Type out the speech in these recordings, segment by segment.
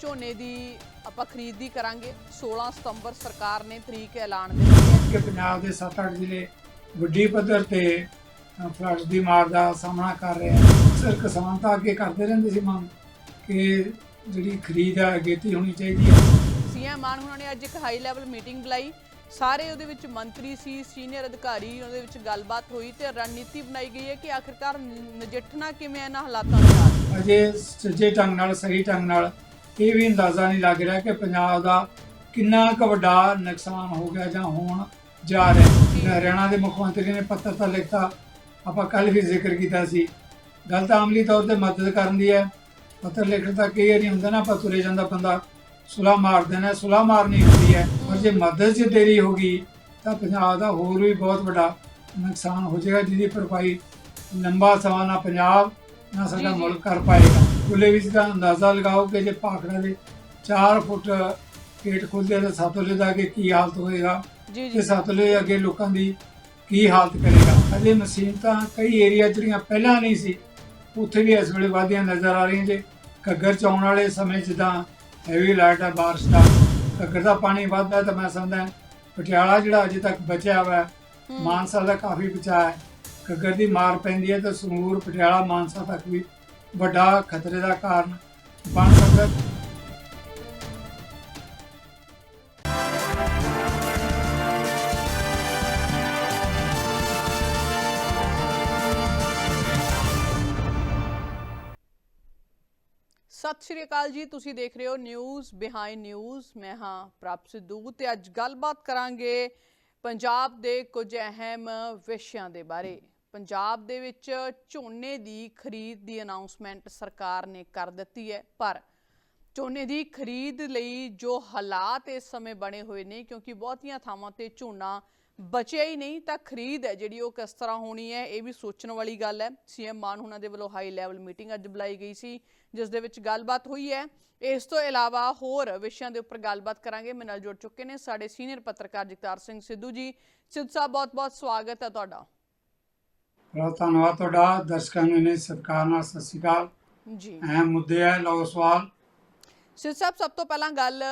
ਝੋਨੇ ਦੀ ਆਪਾਂ ਖਰੀਦੀ ਕਰਾਂਗੇ। 16 ਸਤੰਬਰ ਸਰਕਾਰ ਨੇ ਤਰੀਕ ਐਲਾਨ ਦਿੱਤੀ ਹੈ। ਕਿ ਪੰਜਾਬ ਦੇ 7-8 ਜ਼ਿਲ੍ਹੇ ਵੱਡੀ ਪੱਧਰ ਤੇ ਫਲੱਡ ਦੀ ਮਾਰ ਦਾ ਸਾਹਮਣਾ ਕਰ ਰਹੇ ਹਨ। ਸਰ ਕਿਸਾਨ ਤਾਂ ਅੱਗੇ ਕਰਦੇ ਰਹਿੰਦੇ ਸੀ ਮੰਗ ਕਿ ਜਿਹੜੀ ਖਰੀਦ ਹੈ ਅਗੇਤੀ ਹੋਣੀ ਚਾਹੀਦੀ ਹੈ। ਸੀਐਮ ਮਾਨ ਹੁਣਾਂ ਨੇ ਅੱਜ ਇੱਕ ਹਾਈ ਲੈਵਲ ਮੀਟਿੰਗ ਬੁਲਾਈ। ਸਾਰੇ ਉਹਦੇ ਵਿੱਚ ਮੰਤਰੀ ਸੀ ਸੀਨੀਅਰ ਅਧਿਕਾਰੀ ਉਹਦੇ ਵਿੱਚ ਗੱਲਬਾਤ ਹੋਈ ਤੇ ਰਣਨੀਤੀ ਬਣਾਈ ਗਈ ਹੈ ਕਿ ਆਖਿਰਕਾਰ ਨਜਿੱਠਣਾ ਕਿਵੇਂ ਇਹਨਾਂ ਹਾਲਾਤਾਂ ਦੇ ਨਾਲ? ਅਜੇ ਸੱਜੇ ਢੰਗ ਨਾਲ ਸਹੀ ਢੰਗ ਨਾਲ ਇਹ ਵੀ ਅੰਦਾਜ਼ਾ ਨਹੀਂ ਲੱਗ ਰਿਹਾ ਕਿ ਪੰਜਾਬ ਦਾ ਕਿੰਨਾ ਕੁ ਵੱਡਾ ਨੁਕਸਾਨ ਹੋ ਗਿਆ ਜਾਂ ਹੋਣ ਜਾ ਰਿਹਾ। ਹੈ ਹਰਿਆਣਾ ਦੇ ਮੁੱਖ ਮੰਤਰੀ ਨੇ ਪੱਤਰ ਤਾਂ ਲਿਖਤਾ ਆਪਾਂ ਕੱਲ ਵੀ ਜ਼ਿਕਰ ਕੀਤਾ ਸੀ। ਗੱਲ ਤਾਂ ਅਮਲੀ ਤੌਰ ਤੇ ਮਦਦ ਕਰਨ ਦੀ ਹੈ। ਪੱਤਰ ਲਿਖਣ ਦਾ ਕਈ ਵਾਰੀ ਹੁੰਦਾ ਨਾ ਆਪਾਂ ਤੁਰੇ ਜਾਂਦਾ ਬੰਦਾ ਸੁਲਾ ਮਾਰ ਦੇਣਾ ਸੁਲਾ ਮਾਰਨੀ ਹੁੰਦੀ ਹੈ। ਪਰ ਜੇ ਮਦਦ 'ਚ ਦੇਰੀ ਹੋ ਗਈ ਤਾਂ ਪੰਜਾਬ ਦਾ ਹੋਰ ਵੀ ਬਹੁਤ ਵੱਡਾ ਨੁਕਸਾਨ ਹੋ ਜਾਏਗਾ ਜਿਹਦੀ ਭਰਪਾਈ ਲੰਬਾ ਸਮਾਂ ਨਾ ਪੰਜਾਬ ਨਾ ਸਾਡਾ। ਮੁਲਕ ਕਰ ਪਾਏਗਾ। ਕੁੱਲੇ ਵਿੱਚ ਦਾ ਅੰਦਾਜ਼ਾ ਲਗਾਓ ਕਿ ਜੇ ਭਾਖੜਾ ਦੇ 4 ਫੁੱਟ ਗੇਟ ਖੁੱਲਦੇ ਤਾਂ ਸਤਲੁਜ ਦਾ ਅੱਗੇ ਕੀ ਹਾਲਤ ਹੋਏਗਾ ਜੀ ਤੇ ਜੀ ਸਤਲੁਜ ਅੱਗੇ ਲੋਕਾਂ ਦੀ ਕੀ ਹਾਲਤ ਕਰੇਗਾ? ਅਜੇ ਮੁਸੀਬਤਾਂ ਕਈ ਏਰੀਆ ਜਿਹੜੀਆਂ ਪਹਿਲਾਂ ਨਹੀਂ ਸੀ ਉੱਥੇ ਵੀ ਇਸ ਵੇਲੇ ਵਾਧੀਆਂ ਨਜ਼ਰ ਆ ਰਹੀਆਂ ਜੇ। ਘੱਗਰ ਚ ਆਉਣ ਵਾਲੇ ਸਮੇਂ ਜਿੱਦਾਂ ਹੈਵੀ ਅਲਰਟ ਹੈ ਬਾਰਿਸ਼ ਦਾ। ਘੱਗਰ ਦਾ ਪਾਣੀ ਵੱਧਦਾ ਤਾਂ ਮੈਂ ਸਮਝਦਾ ਪਟਿਆਲਾ ਜਿਹੜਾ ਅਜੇ ਤੱਕ ਬਚਿਆ ਹੋਇਆ ਹੈ, ਹੂੰ। ਮਾਨਸਾ ਦਾ ਕਾਫੀ ਬਚਾਅ ਹੈ। ਘੱਗਰ ਦੀ ਮਾਰ ਪੈਂਦੀ ਹੈ ਤਾਂ ਸੰਗਰੂਰ ਪਟਿਆਲਾ ਮਾਨਸਾ ਤੱਕ ਵੀ ਵੱਡਾ ਖਤਰੇ ਦਾ ਕਾਰਨ ਬਣ ਸਕਦਾ ਸਤਿ ਸ਼੍ਰੀ ਅਕਾਲ ਜੀ, ਤੁਸੀਂ ਦੇਖ ਰਹੇ ਹੋ ਨਿਊਜ਼ ਬਿਹਾਈਂਡ ਨਿਊਜ਼। ਮੈਂ ਹਾਂ ਪ੍ਰਭ ਸਿੱਧੂ ਤੇ ਅੱਜ ਗੱਲਬਾਤ ਕਰਾਂਗੇ ਪੰਜਾਬ ਦੇ ਕੁਝ ਅਹਿਮ ਵਿਸ਼ਿਆਂ ਦੇ ਬਾਰੇ। ਪੰਜਾਬ ਦੇ ਵਿੱਚ ਝੋਨੇ ਦੀ ਖਰੀਦ ਦੀ ਅਨਾਉਂਸਮੈਂਟ ਸਰਕਾਰ ਨੇ ਕਰ ਦਿੱਤੀ ਹੈ, ਪਰ ਝੋਨੇ ਦੀ ਖਰੀਦ ਲਈ ਜੋ ਹਾਲਾਤ ਇਸ ਸਮੇਂ ਬਣੇ ਹੋਏ ਨੇ, ਕਿਉਂਕਿ ਬਹੁਤੀਆਂ ਥਾਵਾਂ ਤੇ ਝੋਨਾ ਬਚਿਆ ਹੀ ਨਹੀਂ, ਤਾਂ ਖਰੀਦ ਹੈ ਜਿਹੜੀ ਉਹ ਕਿਸ ਤਰ੍ਹਾਂ ਹੋਣੀ ਹੈ, ਇਹ ਵੀ ਸੋਚਣ ਵਾਲੀ ਗੱਲ ਹੈ। ਸੀਐਮ ਮਾਨ ਹੁਣਾਂ ਦੇ ਵੱਲੋਂ ਹਾਈ ਲੈਵਲ ਮੀਟਿੰਗ ਅੱਜ ਬੁਲਾਈ ਗਈ ਸੀ, ਜਿਸ ਦੇ ਵਿੱਚ ਗੱਲਬਾਤ ਹੋਈ ਹੈ। ਇਸ ਤੋਂ ਇਲਾਵਾ ਹੋਰ ਵਿਸ਼ਿਆਂ ਦੇ ਉੱਪਰ ਗੱਲਬਾਤ ਕਰਾਂਗੇ। ਮੇਰੇ ਨਾਲ ਜੁੜ ਚੁੱਕੇ ਨੇ ਸਾਡੇ ਸੀਨੀਅਰ ਪੱਤਰਕਾਰ ਜਗਤਾਰ ਸਿੰਘ ਸਿੱਧੂ ਜੀ। ਸਿੱਧੂ ਸਾਹਿਬ, ਬਹੁਤ-ਬਹੁਤ ਸਵਾਗਤ ਹੈ ਤੁਹਾਡਾ। ਬਹੁਤ ਧੰਨਵਾਦ ਤੁਹਾਡਾ ਦਰਸ਼ਕਾਂ ਨੂੰ ਨੇ ਸਤਿਕਾਰ ਨਾਲ ਸਤਿ ਸ਼੍ਰੀ ਅਕਾਲ। ਜੀ। ਅਹਿਮ ਮੁੱਦੇ ਹੈ ਲਓ ਸਵਾਲ। ਸਿੱਧੂ ਸਾਹਿਬ ਸਭ ਤੋਂ ਪਹਿਲਾਂ ਗੱਲ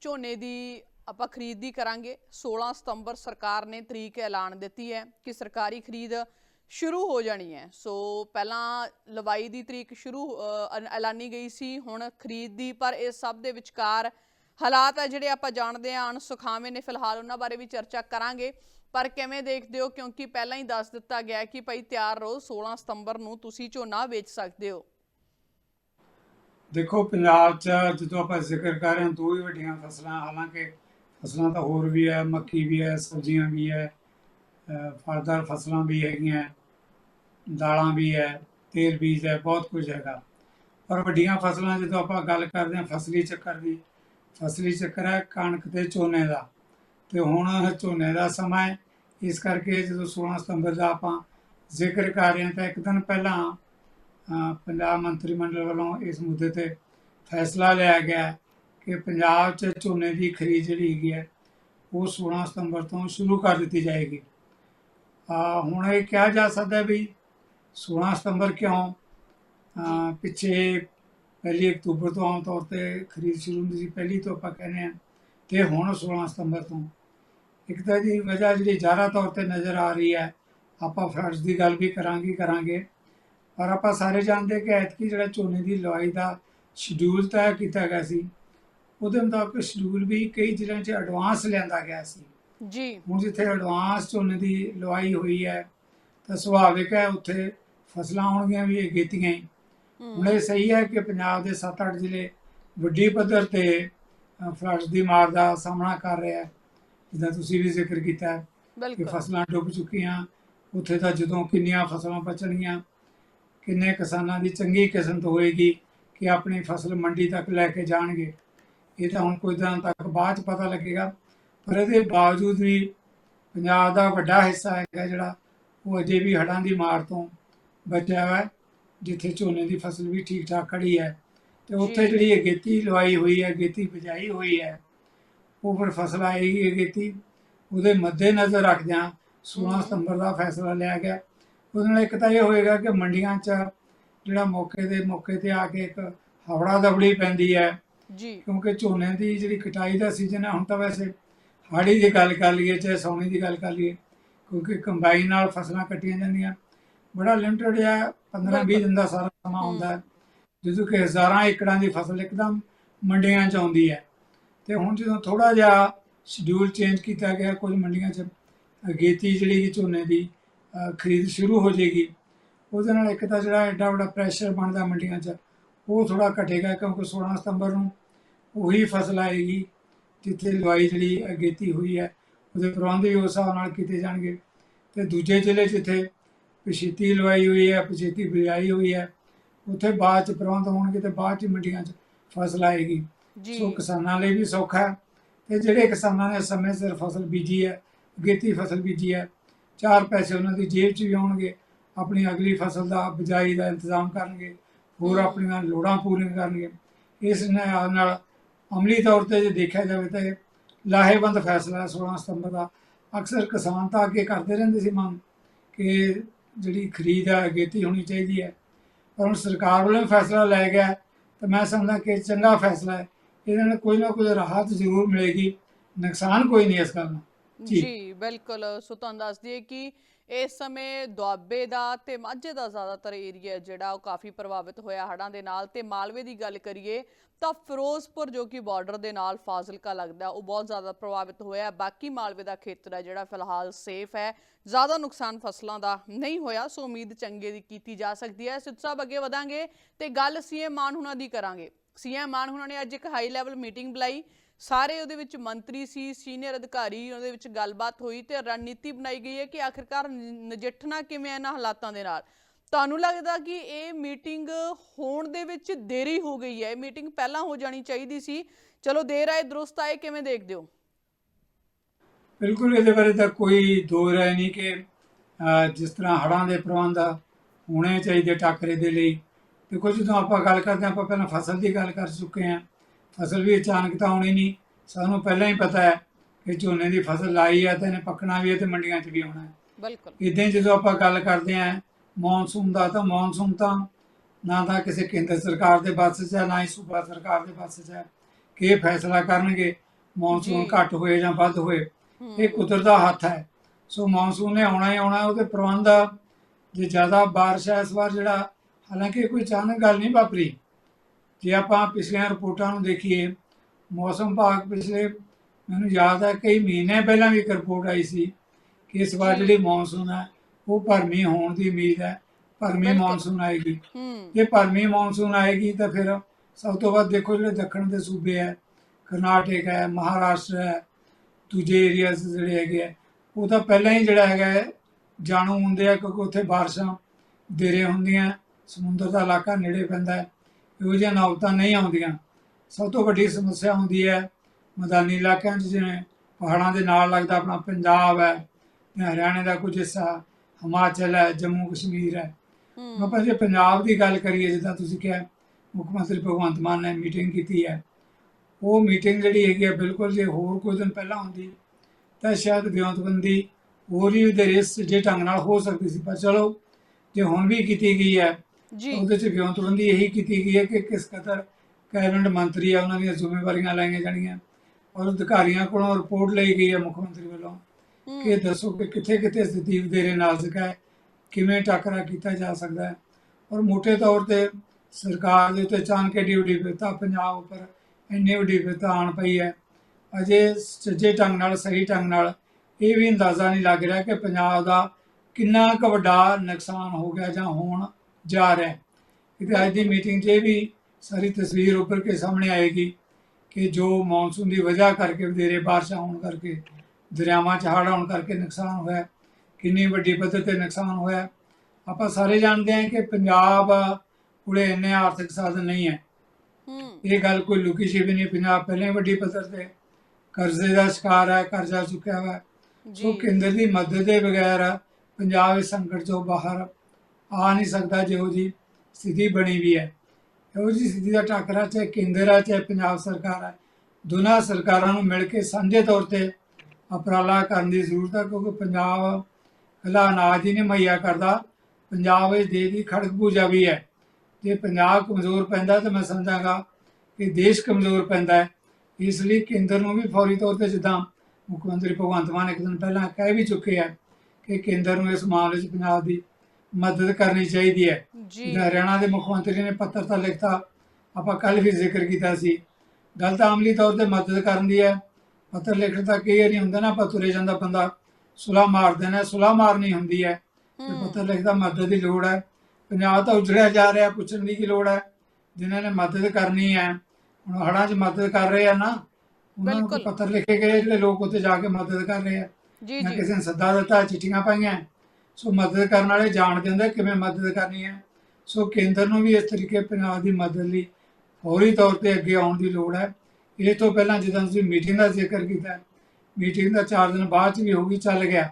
ਝੋਨੇ ਦੀ ਆਪਾਂ ਖਰੀਦ ਦੀ ਕਰਾਂਗੇ। 16 ਸਤੰਬਰ ਸਰਕਾਰ ਨੇ ਤਰੀਕ ਐਲਾਨ ਦਿੱਤੀ ਹੈ ਕਿ ਸਰਕਾਰੀ ਖਰੀਦ ਸ਼ੁਰੂ ਹੋ ਜਾਣੀ ਹੈ। ਸੋ ਪਹਿਲਾਂ ਲਵਾਈ ਦੀ ਤਰੀਕ ਸ਼ੁਰੂ ਐਲਾਨੀ ਗਈ ਸੀ ਹੁਣ ਖਰੀਦ ਦੀ ਪਰ ਇਸ ਸਭ ਦੇ ਵਿਚਕਾਰ ਹਾਲਾਤ ਆ ਜਿਹੜੇ ਆਪਾਂ ਜਾਣਦੇ ਹਾਂ ਅਣਸੁਖਾਵੇਂ ਨੇ ਫਿਲਹਾਲ ਉਹਨਾਂ ਬਾਰੇ ਵੀ ਚਰਚਾ ਕਰਾਂਗੇ। ਪਰ ਕਿਵੇਂ ਦੇਖਦੇ ਹੋ? ਕਿਉਂਕਿ ਪਹਿਲਾਂ ਹੀ ਦੱਸ ਦਿੱਤਾ ਗਿਆ ਕਿ ਭਾਈ ਤਿਆਰ ਰਹੋ 16 ਸਤੰਬਰ ਨੂੰ ਤੁਸੀਂ ਝੋਨਾ ਵੇਚ ਸਕਦੇ ਹੋ। ਦੇਖੋ, ਪੰਜਾਬ 'ਚ ਜਦੋਂ ਆਪਾਂ ਜ਼ਿਕਰ ਕਰ ਰਹੇ ਹਾਂ, ਦੋ ਹੀ ਵੱਡੀਆਂ ਫਸਲਾਂ, ਹਾਲਾਂਕਿ ਫਸਲਾਂ ਤਾਂ ਹੋਰ ਵੀ ਹੈ, ਮੱਕੀ ਵੀ ਹੈ, ਸਬਜ਼ੀਆਂ ਵੀ ਹੈ ਫਲਦਾਰ ਫਸਲਾਂ ਵੀ ਹੈਗੀਆਂ, ਦਾਲਾਂ ਵੀ ਹੈ, ਤੇਲ ਬੀਜ ਹੈ, ਬਹੁਤ ਕੁਝ ਹੈਗਾ। ਪਰ ਵੱਡੀਆਂ ਫਸਲਾਂ ਜਦੋਂ ਆਪਾਂ ਗੱਲ ਕਰਦੇ ਹਾਂ ਫਸਲੀ ਚੱਕਰ ਦੀ, ਫਸਲੀ ਚੱਕਰ ਹੈ ਕਣਕ ਤੇ ਝੋਨੇ ਦਾ। ਤੇ ਹੁਣ ਝੋਨੇ ਦਾ ਸਮਾਂ ਹੈ। ਇਸ ਕਰਕੇ ਜਦੋਂ 16 ਸਤੰਬਰ ਦਾ ਆਪਾਂ ਜ਼ਿਕਰ ਕਰ ਰਹੇ ਹਾਂ ਤਾਂ ਇੱਕ ਦਿਨ ਪਹਿਲਾਂ ਪੰਜਾਬ ਮੰਤਰੀ ਮੰਡਲ ਵੱਲੋਂ ਇਸ ਮੁੱਦੇ ਤੇ ਫੈਸਲਾ ਲਿਆ ਗਿਆ ਕਿ ਪੰਜਾਬ 'ਚ ਝੋਨੇ ਦੀ ਖਰੀਦ ਜਿਹੜੀ ਹੈਗੀ ਹੈ, ਉਹ 16 ਸਤੰਬਰ ਤੋਂ ਸ਼ੁਰੂ ਕਰ ਦਿੱਤੀ ਜਾਏਗੀ। ਆ ਹੁਣ ਇਹ ਕਿਹਾ ਜਾ ਸਕਦਾ ਵੀ 16 ਸਤੰਬਰ ਕਿਉਂ? ਪਿੱਛੇ ਪਹਿਲੀ ਅਕਤੂਬਰ ਤੋਂ ਆਮ ਤੌਰ ਤੇ ਖਰੀਦ ਸ਼ੁਰੂ ਹੁੰਦੀ ਸੀ, ਪਹਿਲੀ ਤੋਂ ਆਪਾਂ ਕਹਿੰਦੇ ਆ ਤੇ ਹੁਣ 16 ਸਤੰਬਰ ਤੋਂ ਇੱਕ ਤਾਂ ਦੀ ਵਜ੍ਹਾ ਜਿਹੜੀ ਜ਼ਿਆਦਾ ਤੌਰ ਤੇ ਨਜ਼ਰ ਆ ਰਹੀ ਹੈ ਆਪਾਂ ਫਲੱਡਸ ਦੀ ਗੱਲ ਵੀ ਕਰਾਂਗੇ ਕਰਾਂਗੇ। ਪਰ ਆਪਾਂ ਸਾਰੇ ਜਾਣਦੇ ਕਿ ਐਤਕੀ ਜਿਹੜਾ ਝੋਨੇ ਦੀ ਲਵਾਈ ਦਾ ਸ਼ਡਿਊਲ ਤੈਅ ਕੀਤਾ ਗਿਆ ਸੀ ਉਹਦੇ ਮੁਤਾਬਕ ਸ਼ਡਿਊਲ ਵੀ ਕਈ ਜ਼ਿਲ੍ਹਿਆਂ 'ਚ ਐਡਵਾਂਸ ਲਿਆਂਦਾ ਗਿਆ ਸੀ। ਜੀ। ਹੁਣ ਜਿੱਥੇ ਐਡਵਾਂਸ ਝੋਨੇ ਦੀ ਲਵਾਈ ਹੋਈ ਹੈ ਤਾਂ ਸੁਭਾਵਿਕ ਹੈ ਉੱਥੇ ਫਸਲਾਂ ਹੋਣਗੀਆਂ ਵੀ ਅਗੇਤੀਆਂ ਹੀ। ਹੁਣ ਇਹ ਸਹੀ ਹੈ ਕਿ ਪੰਜਾਬ ਦੇ 7-8 ਜ਼ਿਲ੍ਹੇ ਵੱਡੀ ਪੱਧਰ ਤੇ ਫਲੱਡਸ ਦੀ ਮਾਰ ਦਾ ਸਾਹਮਣਾ ਕਰ ਰਿਹਾ ਹੈ। ਜਿੱਦਾਂ ਤੁਸੀਂ ਵੀ ਜ਼ਿਕਰ ਕੀਤਾ ਹੈ ਕਿ ਬਿਲਕੁਲ। ਫਸਲਾਂ ਡੁੱਬ ਚੁੱਕੀਆਂ ਉੱਥੇ ਤਾਂ ਜਦੋਂ ਕਿੰਨੀਆਂ ਫਸਲਾਂ ਬਚਣਗੀਆਂ ਕਿੰਨੇ ਕਿਸਾਨਾਂ ਦੀ ਚੰਗੀ ਕਿਸਮਤ ਹੋਏਗੀ ਕਿ ਆਪਣੀ ਫਸਲ ਮੰਡੀ ਤੱਕ ਲੈ ਕੇ ਜਾਣਗੇ। ਇਹ ਤਾਂ ਹੁਣ ਕੁਝ ਦਿਨਾਂ ਤੱਕ ਬਾਅਦ ਚ ਪਤਾ ਲੱਗੇਗਾ ਪਰ ਇਹਦੇ ਬਾਵਜੂਦ ਵੀ ਪੰਜਾਬ ਦਾ ਵੱਡਾ ਹਿੱਸਾ ਹੈਗਾ ਜਿਹੜਾ ਉਹ ਅਜੇ ਵੀ ਹੜ੍ਹਾਂ ਦੀ ਮਾਰ ਤੋਂ ਬਚਿਆ ਹੋਇਆ ਹੈ ਜਿੱਥੇ ਝੋਨੇ ਦੀ ਫਸਲ ਵੀ ਠੀਕ ਠਾਕ ਖੜੀ ਹੈ। ਤੇ ਉੱਥੇ ਜੀ। ਜਿਹੜੀ ਅਗੇਤੀ ਲਵਾਈ ਹੋਈ ਹੈ ਅਗੇਤੀ ਬਿਜਾਈ ਹੋਈ ਹੈ ਉਹ ਫਿਰ ਫਸਲ ਆਏਗੀ ਅਗੇਤੀ ਉਹਦੇ ਮੱਦੇ ਨਜ਼ਰ ਰੱਖਦਿਆਂ 16 ਹਮ। ਸਤੰਬਰ ਦਾ ਫੈਸਲਾ ਲਿਆ ਗਿਆ। ਉਹਦੇ ਨਾਲ ਇੱਕ ਤਾਂ ਇਹ ਹੋਏਗਾ ਕਿ ਮੰਡੀਆਂ 'ਚ ਜਿਹੜਾ ਮੌਕੇ ਦੇ ਮੌਕੇ ਤੇ ਆ ਕੇ ਇੱਕ ਹਵੜਾ ਦਬੜੀ ਪੈਂਦੀ ਹੈ। ਜੀ। ਕਿਉਂਕਿ ਝੋਨੇ ਦੀ ਜਿਹੜੀ ਕਟਾਈ ਦਾ ਸੀਜ਼ਨ ਹੈ ਹੁਣ ਤਾਂ ਵੈਸੇ ਹਾੜੀ ਦੀ ਗੱਲ ਕਰ ਲਈਏ ਚਾਹੇ ਸੌਣੀ ਦੀ ਗੱਲ ਕਰ ਲਈਏ ਕਿਉਂਕਿ ਕੰਬਾਈਨ ਨਾਲ ਫਸਲਾਂ ਕੱਟੀਆਂ ਜਾਂਦੀਆਂ। ਬੜਾ ਲਿਮਟਿਡ ਹੈ 15 20 ਦਿਨ ਦਾ ਸਾਰਾ ਸਮਾਂ ਹੁੰਦਾ ਹੈ। ਜਦੋਂ ਕਿ ਹਜ਼ਾਰਾਂ ਏਕੜਾਂ ਦੀ ਫਸਲ ਇੱਕਦਮ ਮੰਡੀਆਂ 'ਚ ਆਉਂਦੀ ਹੈ। ਤੇ ਹੁਣ ਜਦੋਂ ਥੋੜਾ ਜਿਹਾ ਸ਼ਡਿਊਲ ਚੇਂਜ ਕੀਤਾ ਗਿਆ, ਕੁਝ ਮੰਡੀਆਂ 'ਚ ਅਗੇਤੀ ਜਿਹੜੀ ਕਿ ਝੋਨੇ ਦੀ ਖਰੀਦ ਸ਼ੁਰੂ ਹੋ ਜਾਏਗੀ, ਉਹਦੇ ਨਾਲ ਇੱਕ ਤਾਂ ਜਿਹੜਾ ਐਡਾ ਵੱਡਾ ਪ੍ਰੈਸ਼ਰ ਬਣਦਾ ਮੰਡੀਆਂ 'ਚ, ਉਹ ਥੋੜਾ ਘਟੇਗਾ ਕਿਉਂਕਿ 16 ਸਤੰਬਰ ਨੂੰ ਉਹੀ ਫਸਲ ਆਏਗੀ, ਜਿੱਥੇ ਲਵਾਈ ਜਿਹੜੀ ਅਗੇਤੀ ਹੋਈ ਹੈ, ਉਹਦੇ ਪ੍ਰਬੰਧ ਵੀ ਉਸ ਹਿਸਾਬ ਨਾਲ ਕੀਤੇ ਜਾਣਗੇ। ਤੇ ਦੂਜੇ ਜ਼ਿਲ੍ਹੇ ਜਿੱਥੇ ਪਛੇਤੀ ਲਵਾਈ ਹੋਈ ਹੈ, ਪਛੇਤੀ ਬਿਜਾਈ ਹੋਈ ਹੈ, ਉੱਥੇ ਬਾਅਦ ਚ ਪ੍ਰਬੰਧ ਹੋਣਗੇ ਤੇ ਬਾਅਦ ਚ ਮੰਡੀਆਂ 'ਚ ਫਸਲ ਆਏਗੀ। ਜੀ। ਸੋ ਕਿਸਾਨਾਂ ਲਈ ਵੀ ਸੌਖਾ ਹੈ। ਤੇ ਜਿਹੜੇ ਕਿਸਾਨਾਂ ਨੇ ਸਮੇਂ ਸਿਰ ਫਸਲ ਬੀਜੀ ਹੈ ਅਗੇਤੀ ਫਸਲ ਬੀਜੀ ਹੈ, ਚਾਰ ਪੈਸੇ ਉਹਨਾਂ ਦੀ ਜੇਬ 'ਚ ਵੀ ਆਉਣਗੇ, ਆਪਣੀ ਅਗਲੀ ਫਸਲ ਦਾ ਬਿਜਾਈ ਦਾ ਇੰਤਜ਼ਾਮ ਕਰਨਗੇ, ਹੋਰ ਆਪਣੀਆਂ ਲੋੜਾਂ ਪੂਰੀਆਂ ਕਰਨਗੇ। ਇਸ ਨਾਲ ਅਮਲੀ ਤੌਰ ਤੇ ਜੇ ਦੇਖਿਆ ਜਾਵੇ ਤਾਂ ਲਾਹੇਵੰਦ ਫੈਸਲਾ ਹੈ 16 ਸਤੰਬਰ ਦਾ। ਅਕਸਰ ਕਿਸਾਨ ਤਾਂ ਅੱਗੇ ਕਰਦੇ ਰਹਿੰਦੇ ਸੀ ਮੰਗ ਕਿ ਜਿਹੜੀ ਖਰੀਦ ਹੈ ਅਗੇਤੀ ਹੋਣੀ ਚਾਹੀਦੀ ਹੈ। ਪਰ ਹੁਣ ਸਰਕਾਰ ਵੱਲੋਂ ਵੀ ਫੈਸਲਾ ਲੈ ਗਿਆ ਤਾਂ ਮੈਂ ਸਮਝਦਾ ਕਿ ਚੰਗਾ ਫੈਸਲਾ ਹੈ। ਇਹਦੇ ਨਾਲ ਕੋਈ ਨਾ ਕੋਈ ਰਾਹਤ ਜ਼ਰੂਰ ਮਿਲੇਗੀ। ਨੁਕਸਾਨ ਕੋਈ ਨਹੀਂ ਇਸ ਗੱਲ ਨਾਲ ਜੀ। ਬਿਲਕੁਲ। ਸੋ ਤੁਹਾਨੂੰ ਦੱਸ ਦਈਏ ਕਿ ਇਸ ਸਮੇਂ ਦੁਆਬੇ ਦਾ ਤੇ ਮਾਝੇ ਦਾ ਜ਼ਿਆਦਾਤਰ ਏਰੀਆ ਜਿਹੜਾ ਉਹ ਕਾਫੀ ਪ੍ਰਭਾਵਿਤ ਹੋਇਆ ਹੜ੍ਹਾਂ ਦੇ ਨਾਲ। ਤੇ ਮਾਲਵੇ ਦੀ ਗੱਲ ਕਰੀਏ ਤਾਂ ਫਿਰੋਜ਼ਪੁਰ ਜੋ ਕਿ ਬਾਰਡਰ ਦੇ ਨਾਲ ਫਾਜ਼ਿਲਕਾ ਲੱਗਦਾ, ਉਹ ਬਹੁਤ ਜ਼ਿਆਦਾ ਪ੍ਰਭਾਵਿਤ ਹੋਇਆ ਬਾਕੀ ਮਾਲਵੇ ਦਾ ਖੇਤਰ ਹੈ ਜਿਹੜਾ ਫਿਲਹਾਲ ਸੇਫ ਹੈ। ਜ਼ਿਆਦਾ ਨੁਕਸਾਨ ਫਸਲਾਂ ਦਾ ਨਹੀਂ ਹੋਇਆ, ਸੋ ਉਮੀਦ ਚੰਗੇ ਦੀ ਕੀਤੀ ਜਾ ਸਕਦੀ ਹੈ। ਸਿੱਧ ਸਾਹਿਬ, ਅੱਗੇ ਵਧਾਂਗੇ ਤੇ ਗੱਲ ਸੀਐਮ ਮਾਨ ਹੁਣਾਂ ਦੀ ਕਰਾਂਗੇ। ਸੀਐਮ ਮਾਨ ਹੁਣਾਂ ਨੇ ਅੱਜ ਇੱਕ ਹਾਈ ਲੈਵਲ ਮੀਟਿੰਗ ਬੁਲਾਈ। ਸਾਰੇ ਉਹਦੇ ਵਿੱਚ ਮੰਤਰੀ ਸੀ ਸੀਨੀਅਰ ਅਧਿਕਾਰੀ ਉਹਦੇ ਵਿੱਚ ਗੱਲਬਾਤ ਹੋਈ ਤੇ ਰਣਨੀਤੀ ਬਣਾਈ ਗਈ ਹੈ ਕਿ ਆਖਿਰਕਾਰ ਨਜਿੱਠਣਾ ਕਿਵੇਂ ਇਹਨਾਂ ਹਾਲਾਤਾਂ ਦੇ ਨਾਲ। ਤੁਹਾਨੂੰ ਲੱਗਦਾ ਕਿ ਇਹ ਮੀਟਿੰਗ ਹੋਣ ਦੇ ਵਿੱਚ ਦੇਰੀ ਹੋ ਗਈ ਹੈ? ਇਹ ਮੀਟਿੰਗ ਪਹਿਲਾਂ ਹੋ ਜਾਣੀ ਚਾਹੀਦੀ ਸੀ। ਚਲੋ ਦੇਰ ਆਏ ਦਰੁਸਤ ਆਏ ਕਿਵੇਂ ਦੇਖਦੇ ਹੋ? ਬਿਲਕੁਲ, ਇਹਦੇ ਬਾਰੇ ਤਾਂ ਕੋਈ ਦੋ ਰਾਏ ਨਹੀਂ ਕਿ ਜਿਸ ਤਰ੍ਹਾਂ ਹੜ੍ਹਾਂ ਦੇ ਪ੍ਰਬੰਧ ਹੋਣੇ ਚਾਹੀਦੇ ਟਾਕਰੇ ਦੇ ਲਈ। ਦੇਖੋ ਜਦੋਂ ਆਪਾਂ ਗੱਲ ਕਰਦੇ ਆਪਾਂ ਪਹਿਲਾਂ ਫਸਲ ਦੀ ਗੱਲ ਕਰ ਚੁੱਕੇ ਹਾਂ। ਫਸਲ ਵੀ ਅਚਾਨਕ ਤਾਂ ਆਉਣੀ ਨਹੀਂ। ਸਾਨੂੰ ਪਹਿਲਾਂ ਹੀ ਪਤਾ ਹੈ ਕਿ ਝੋਨੇ ਦੀ ਫਸਲ ਲਾਈ ਹੈ ਤੇ ਇਹਨੇ ਪੱਕਣਾ ਵੀ ਹੈ ਤੇ ਮੰਡੀਆਂ 'ਚ ਵੀ ਆਉਣਾ ਹੈ। ਬਿਲਕੁਲ। ਇਦਾਂ ਜਦੋਂ ਆਪਾਂ ਗੱਲ ਕਰਦੇ ਹਾਂ ਮੌਨਸੂਨ ਦਾ ਤਾਂ ਮੌਨਸੂਨ ਤਾਂ ਨਾ ਤਾਂ ਕਿਸੇ ਕੇਂਦਰ ਸਰਕਾਰ ਦੇ ਬੱਸ 'ਚ ਹੈ ਨਾ ਹੀ ਸੂਬਾ ਸਰਕਾਰ ਦੇ ਬੱਸ 'ਚ ਹੈ। ਕਿ ਇਹ ਫੈਸਲਾ ਕਰਨਗੇ ਮੌਨਸੂਨ। ਘੱਟ ਹੋਏ ਜਾਂ ਵੱਧ ਹੋਏ ਇਹ ਕੁਦਰਤ ਦਾ ਹੱਥ ਹੈ। ਸੋ ਮੌਨਸੂਨ ਨੇ ਆਉਣਾ ਹੀ ਆਉਣਾ ਉਹਦੇ ਪ੍ਰਬੰਧ ਜੇ ਜ਼ਿਆਦਾ ਬਾਰਿਸ਼ ਹੈ ਇਸ ਵਾਰ ਜਿਹੜਾ ਹਾਲਾਂਕਿ ਕੋਈ ਅਚਾਨਕ ਗੱਲ ਨਹੀਂ ਵਾਪਰੀ ਜੇ ਆਪਾਂ ਪਿਛਲੀਆਂ ਰਿਪੋਰਟਾਂ ਨੂੰ ਦੇਖੀਏ ਮੌਸਮ ਵਿਭਾਗ ਪਿਛਲੇ ਮੈਨੂੰ ਯਾਦ ਹੈ ਕਈ ਮਹੀਨੇ ਪਹਿਲਾਂ ਵੀ ਇੱਕ ਰਿਪੋਰਟ ਆਈ ਸੀ ਕਿ ਇਸ ਵਾਰ। ਜਿਹੜੀ ਮੌਨਸੂਨ ਹੈ ਉਹ ਭਰਮੀ ਹੋਣ ਦੀ ਉਮੀਦ ਹੈ ਭਰਮੀ। ਮੌਨਸੂਨ ਆਏਗੀ ਜੇ ਭਰਮੀ ਮੌਨਸੂਨ ਆਏਗੀ ਤਾਂ ਫਿਰ ਸਭ ਤੋਂ ਵੱਧ ਦੇਖੋ ਜਿਹੜੇ ਦੱਖਣ ਦੇ ਸੂਬੇ ਹੈ ਕਰਨਾਟਕ ਹੈ ਮਹਾਰਾਸ਼ਟਰ ਹੈ ਦੂਜੇ ਏਰੀਆਜ਼ ਜਿਹੜੇ ਹੈਗੇ ਆ ਉਹ ਤਾਂ ਪਹਿਲਾਂ ਹੀ ਜਿਹੜਾ ਹੈਗਾ ਜਾਣੂ ਹੁੰਦੇ ਆ ਕਿਉਂਕਿ ਉੱਥੇ ਬਾਰਿਸ਼ਾਂ ਦੇਰੇ ਹੁੰਦੀਆਂ ਸਮੁੰਦਰ ਦਾ ਇਲਾਕਾ ਨੇੜੇ ਪੈਂਦਾ ਹੈ। ਇਹੋ ਜਿਹੀਆਂ ਨੌਬਤਾਂ ਨਹੀਂ ਆਉਂਦੀਆਂ। ਸਭ ਤੋਂ ਵੱਡੀ ਸਮੱਸਿਆ ਹੁੰਦੀ ਹੈ ਮੈਦਾਨੀ ਇਲਾਕਿਆਂ 'ਚ ਜਿਵੇਂ ਪਹਾੜਾਂ ਦੇ ਨਾਲ ਲੱਗਦਾ ਆਪਣਾ ਪੰਜਾਬ ਹੈ ਹਰਿਆਣੇ ਦਾ ਕੁਝ ਹਿੱਸਾ ਹਿਮਾਚਲ ਹੈ ਜੰਮੂ ਕਸ਼ਮੀਰ ਹੈ। ਹੂੰ। ਆਪਾਂ ਜੇ ਪੰਜਾਬ ਦੀ ਗੱਲ ਕਰੀਏ ਜਿੱਦਾਂ ਤੁਸੀਂ ਕਿਹਾ ਮੁੱਖ ਮੰਤਰੀ ਭਗਵੰਤ ਮਾਨ ਨੇ ਮੀਟਿੰਗ ਕੀਤੀ ਹੈ। ਉਹ ਮੀਟਿੰਗ ਜਿਹੜੀ ਹੈਗੀ ਹੈ ਬਿਲਕੁਲ ਜੇ ਹੋਰ ਕੋਈ ਦਿਨ ਪਹਿਲਾਂ ਹੁੰਦੀ ਤਾਂ ਸ਼ਾਇਦ ਵਿਉਂਤਬੰਦੀ ਹੋਰ ਵੀ ਵਧੇਰੇ ਜੇ ਢੰਗ ਨਾਲ ਹੋ ਸਕਦੀ ਸੀ। ਪਰ ਚਲੋ ਜੇ ਹੁਣ ਵੀ ਕੀਤੀ ਗਈ ਹੈ ਜੀ। ਉਹਦੇ ਚ ਵਿਉਂਤਬੰਦੀ ਇਹੀ ਕੀਤੀ ਗਈ ਹੈ ਕਿ ਕਿਸ ਕਦਰ ਕੈਬਨਿਟ ਮੰਤਰੀ ਆ ਉਹਨਾਂ ਦੀਆਂ ਜ਼ਿੰਮੇਵਾਰੀਆਂ ਲੈਣੀਆਂ ਜਾਣੀਆਂ। ਔਰ ਅਧਿਕਾਰੀਆਂ ਕੋਲੋਂ ਰਿਪੋਰਟ ਲਈ ਗਈ ਹੈ ਮੁੱਖ ਮੰਤਰੀ ਵੱਲੋਂ ਕਿ ਦੱਸੋ ਕਿ ਕਿੱਥੇ ਕਿੱਥੇ ਸਥਿਤੀ ਵਧੇਰੇ ਨਾਜ਼ੁਕ ਹੈ ਕਿਵੇਂ ਟਾਕਰਾ ਕੀਤਾ ਜਾ ਸਕਦਾ ਹੈ। ਔਰ ਮੋٹے ਤੌਰ ਤੇ ਸਰਕਾਰ ਦੇ ਉੱਤੇ ਅਚਾਨਕ ਏਡੀ ਵੱਡੀ ਵਿਪਤਾ ਪੰਜਾਬ ਉੱਪਰ ਇੰਨੀ ਵੱਡੀ ਵਿਪਤਾ ਆਣ ਪਈ ਹੈ। ਅਜੇ ਸੱਜੇ ਢੰਗ ਨਾਲ ਸਹੀ ਢੰਗ ਨਾਲ ਇਹ ਵੀ ਅੰਦਾਜ਼ਾ ਨਹੀਂ ਲੱਗ ਰਿਹਾ ਕਿ ਪੰਜਾਬ ਦਾ ਕਿੰਨਾ ਕੁ ਵੱਡਾ ਨੁਕਸਾਨ ਹੋ ਗਿਆ ਜਾਂ ਹੋਣ ਜਾ ਰਿਹਾ ਕਿਤੇ ਅੱਜ ਦੀ ਮੀਟਿੰਗ 'ਚ ਇਹ ਵੀ ਸਾਰੀ ਤਸਵੀਰ ਉੱਪਰ ਕੇ ਸਾਹਮਣੇ ਆਏਗੀ ਕਿ ਜੋ ਮੌਨਸੂਨ ਦੀ ਵਜ੍ਹਾ ਕਰਕੇ ਵਧੇਰੇ ਬਾਰਿਸ਼ਾਂ ਹੋਣ ਕਰਕੇ ਦਰਿਆਵਾਂ 'ਚ ਹੜ੍ਹ ਆਉਣ ਕਰਕੇ ਨੁਕਸਾਨ ਹੋਇਆ ਕਿੰਨੀ ਵੱਡੀ ਪੱਧਰ ਤੇ ਨੁਕਸਾਨ ਹੋਇਆ। ਆਪਾਂ ਸਾਰੇ ਜਾਣਦੇ ਹਾਂ ਕਿ ਪੰਜਾਬ ਕੋਲੇ ਇੰਨੇ ਆਰਥਿਕ ਸਾਧਨ ਨਹੀਂ ਹੈ। ਇਹ ਗੱਲ ਕੋਈ ਲੁਕੀ ਛਿਪੀ ਨਹੀਂ ਪੰਜਾਬ ਪਹਿਲਾਂ ਵੱਡੀ ਪੱਧਰ ਤੇ ਕਰਜ਼ੇ ਦਾ ਸ਼ਿਕਾਰ ਹੈ ਕਰਜ਼ਾ ਚੁੱਕਿਆ ਹੋਇਆ। ਹੈ। ਸੋ ਕੇਂਦਰ ਦੀ ਮਦਦ ਦੇ ਬਗੈਰ ਪੰਜਾਬ ਇਸ ਸੰਕਟ ਤੋਂ ਬਾਹਰ ਆ ਨਹੀਂ ਸਕਦਾ ਜਿਹੋ ਜੀ ਸਥਿਤੀ ਬਣੀ ਵੀ ਹੈ। ਇਹੋ ਜੀ ਸਥਿਤੀ ਦਾ ਟਾਕਰਾ ਚਾਹੇ ਕੇਂਦਰ ਹੈ, ਚਾਹੇ ਪੰਜਾਬ ਸਰਕਾਰ ਹੈ, ਦੋਨਾਂ ਸਰਕਾਰਾਂ ਨੂੰ ਮਿਲ ਕੇ ਸਾਂਝੇ ਤੌਰ ਤੇ ਉਪਰਾਲਾ ਕਰਨ ਦੀ ਜ਼ਰੂਰਤ ਹੈ, ਕਿਉਂਕਿ ਪੰਜਾਬ ਇਕੱਲਾ ਅਨਾਜ ਹੀ ਨਹੀਂ ਮੁਹੱਈਆ ਕਰਦਾ। ਪੰਜਾਬ ਵਿੱਚ ਦੇਸ਼ ਦੀ ਖੜਕ ਪੂਜਾ ਵੀ ਹੈ। ਜੇ ਪੰਜਾਬ ਕਮਜ਼ੋਰ ਪੈਂਦਾ ਤਾਂ ਮੈਂ ਸਮਝਾਂਗਾ ਕਿ ਦੇਸ਼ ਕਮਜ਼ੋਰ ਪੈਂਦਾ ਹੈ। ਇਸ ਲਈ ਕੇਂਦਰ ਨੂੰ ਵੀ ਫੌਰੀ ਤੌਰ ਤੇ ਜਿੱਦਾਂ ਮੁੱਖ ਮੰਤਰੀ ਭਗਵੰਤ ਮਾਨ ਇੱਕ ਦਿਨ ਪਹਿਲਾਂ ਕਹਿ ਵੀ ਚੁੱਕੇ ਆ ਕਿ ਕੇਂਦਰ ਨੂੰ ਇਸ ਮਾਮਲੇ 'ਚ ਪੰਜਾਬ ਦੀ ਮਦਦ ਕਰਨੀ ਚਾਹੀਦੀ ਹੈ। ਜੀ। ਹਰਿਆਣਾ ਦੇ ਮੁੱਖ ਮੰਤਰੀ ਨੇ ਪੱਤਰ ਤਾਂ ਲਿਖਤਾ ਆਪਾਂ ਕੱਲ ਵੀ ਜ਼ਿਕਰ ਕੀਤਾ ਸੀ। ਗੱਲ ਤਾਂ ਅਮਲੀ ਤੌਰ ਤੇ ਮਦਦ ਕਰਨ ਦੀ ਹੈ। ਪੱਤਰ ਲਿਖਣ ਦਾ ਕਈ ਵਾਰੀ ਹੁੰਦਾ ਨਾ ਆਪਾਂ ਤੁਰੇ ਜਾਂਦਾ ਬੰਦਾ ਸੁਲਾ ਮਾਰ ਦੇਣਾ ਸੁਲਾ ਮਾਰਨੀ ਹੁੰਦੀ ਹੈ। ਤੇ ਪੱਤਰ ਲਿਖਦਾ ਮਦਦ ਦੀ ਲੋੜ ਹੈ। ਪੰਜਾਬ ਤਾਂ ਉਜੜਿਆ ਜਾ ਰਿਹਾ ਪੁੱਛਣ ਦੀ ਕੀ ਲੋੜ ਹੈ? ਜਿਨ੍ਹਾਂ ਨੇ ਮਦਦ ਕਰਨੀ ਹੈ ਹੁਣ ਹੜ੍ਹਾਂ 'ਚ ਮਦਦ ਕਰ ਰਹੇ ਆ ਨਾ ਉਹਨਾਂ ਨੂੰ। ਪੱਤਰ ਲਿਖੇ ਗਏ ਜਿਹੜੇ ਲੋਕ ਉੱਥੇ ਜਾ ਕੇ ਮਦਦ ਕਰ ਰਹੇ ਆ। ਜੀ ਜੀ। ਕਿਸੇ ਨੇ ਸੱਦਾ ਦਿੱਤਾ ਚਿੱਠੀਆਂ ਪਾਈਆਂ। ਸੋ ਮਦਦ ਕਰਨ ਵਾਲੇ ਜਾਣਦੇ ਹੁੰਦੇ ਕਿਵੇਂ ਮਦਦ ਕਰਨੀ ਹੈ। ਸੋ ਕੇਂਦਰ ਨੂੰ ਵੀ ਇਸ ਤਰੀਕੇ ਪੰਜਾਬ ਦੀ ਮਦਦ ਲਈ ਫੌਰੀ ਤੌਰ ਤੇ ਅੱਗੇ ਆਉਣ ਦੀ ਲੋੜ ਹੈ। ਇਹ ਤੋਂ ਪਹਿਲਾਂ ਜਦੋਂ ਤੁਸੀਂ ਮੀਟਿੰਗ ਦਾ ਜ਼ਿਕਰ ਕੀਤਾ ਮੀਟਿੰਗ ਦਾ 4 ਦਿਨ ਬਾਅਦ ਚ ਵੀ ਹੋਗੀ ਚੱਲ ਗਿਆ।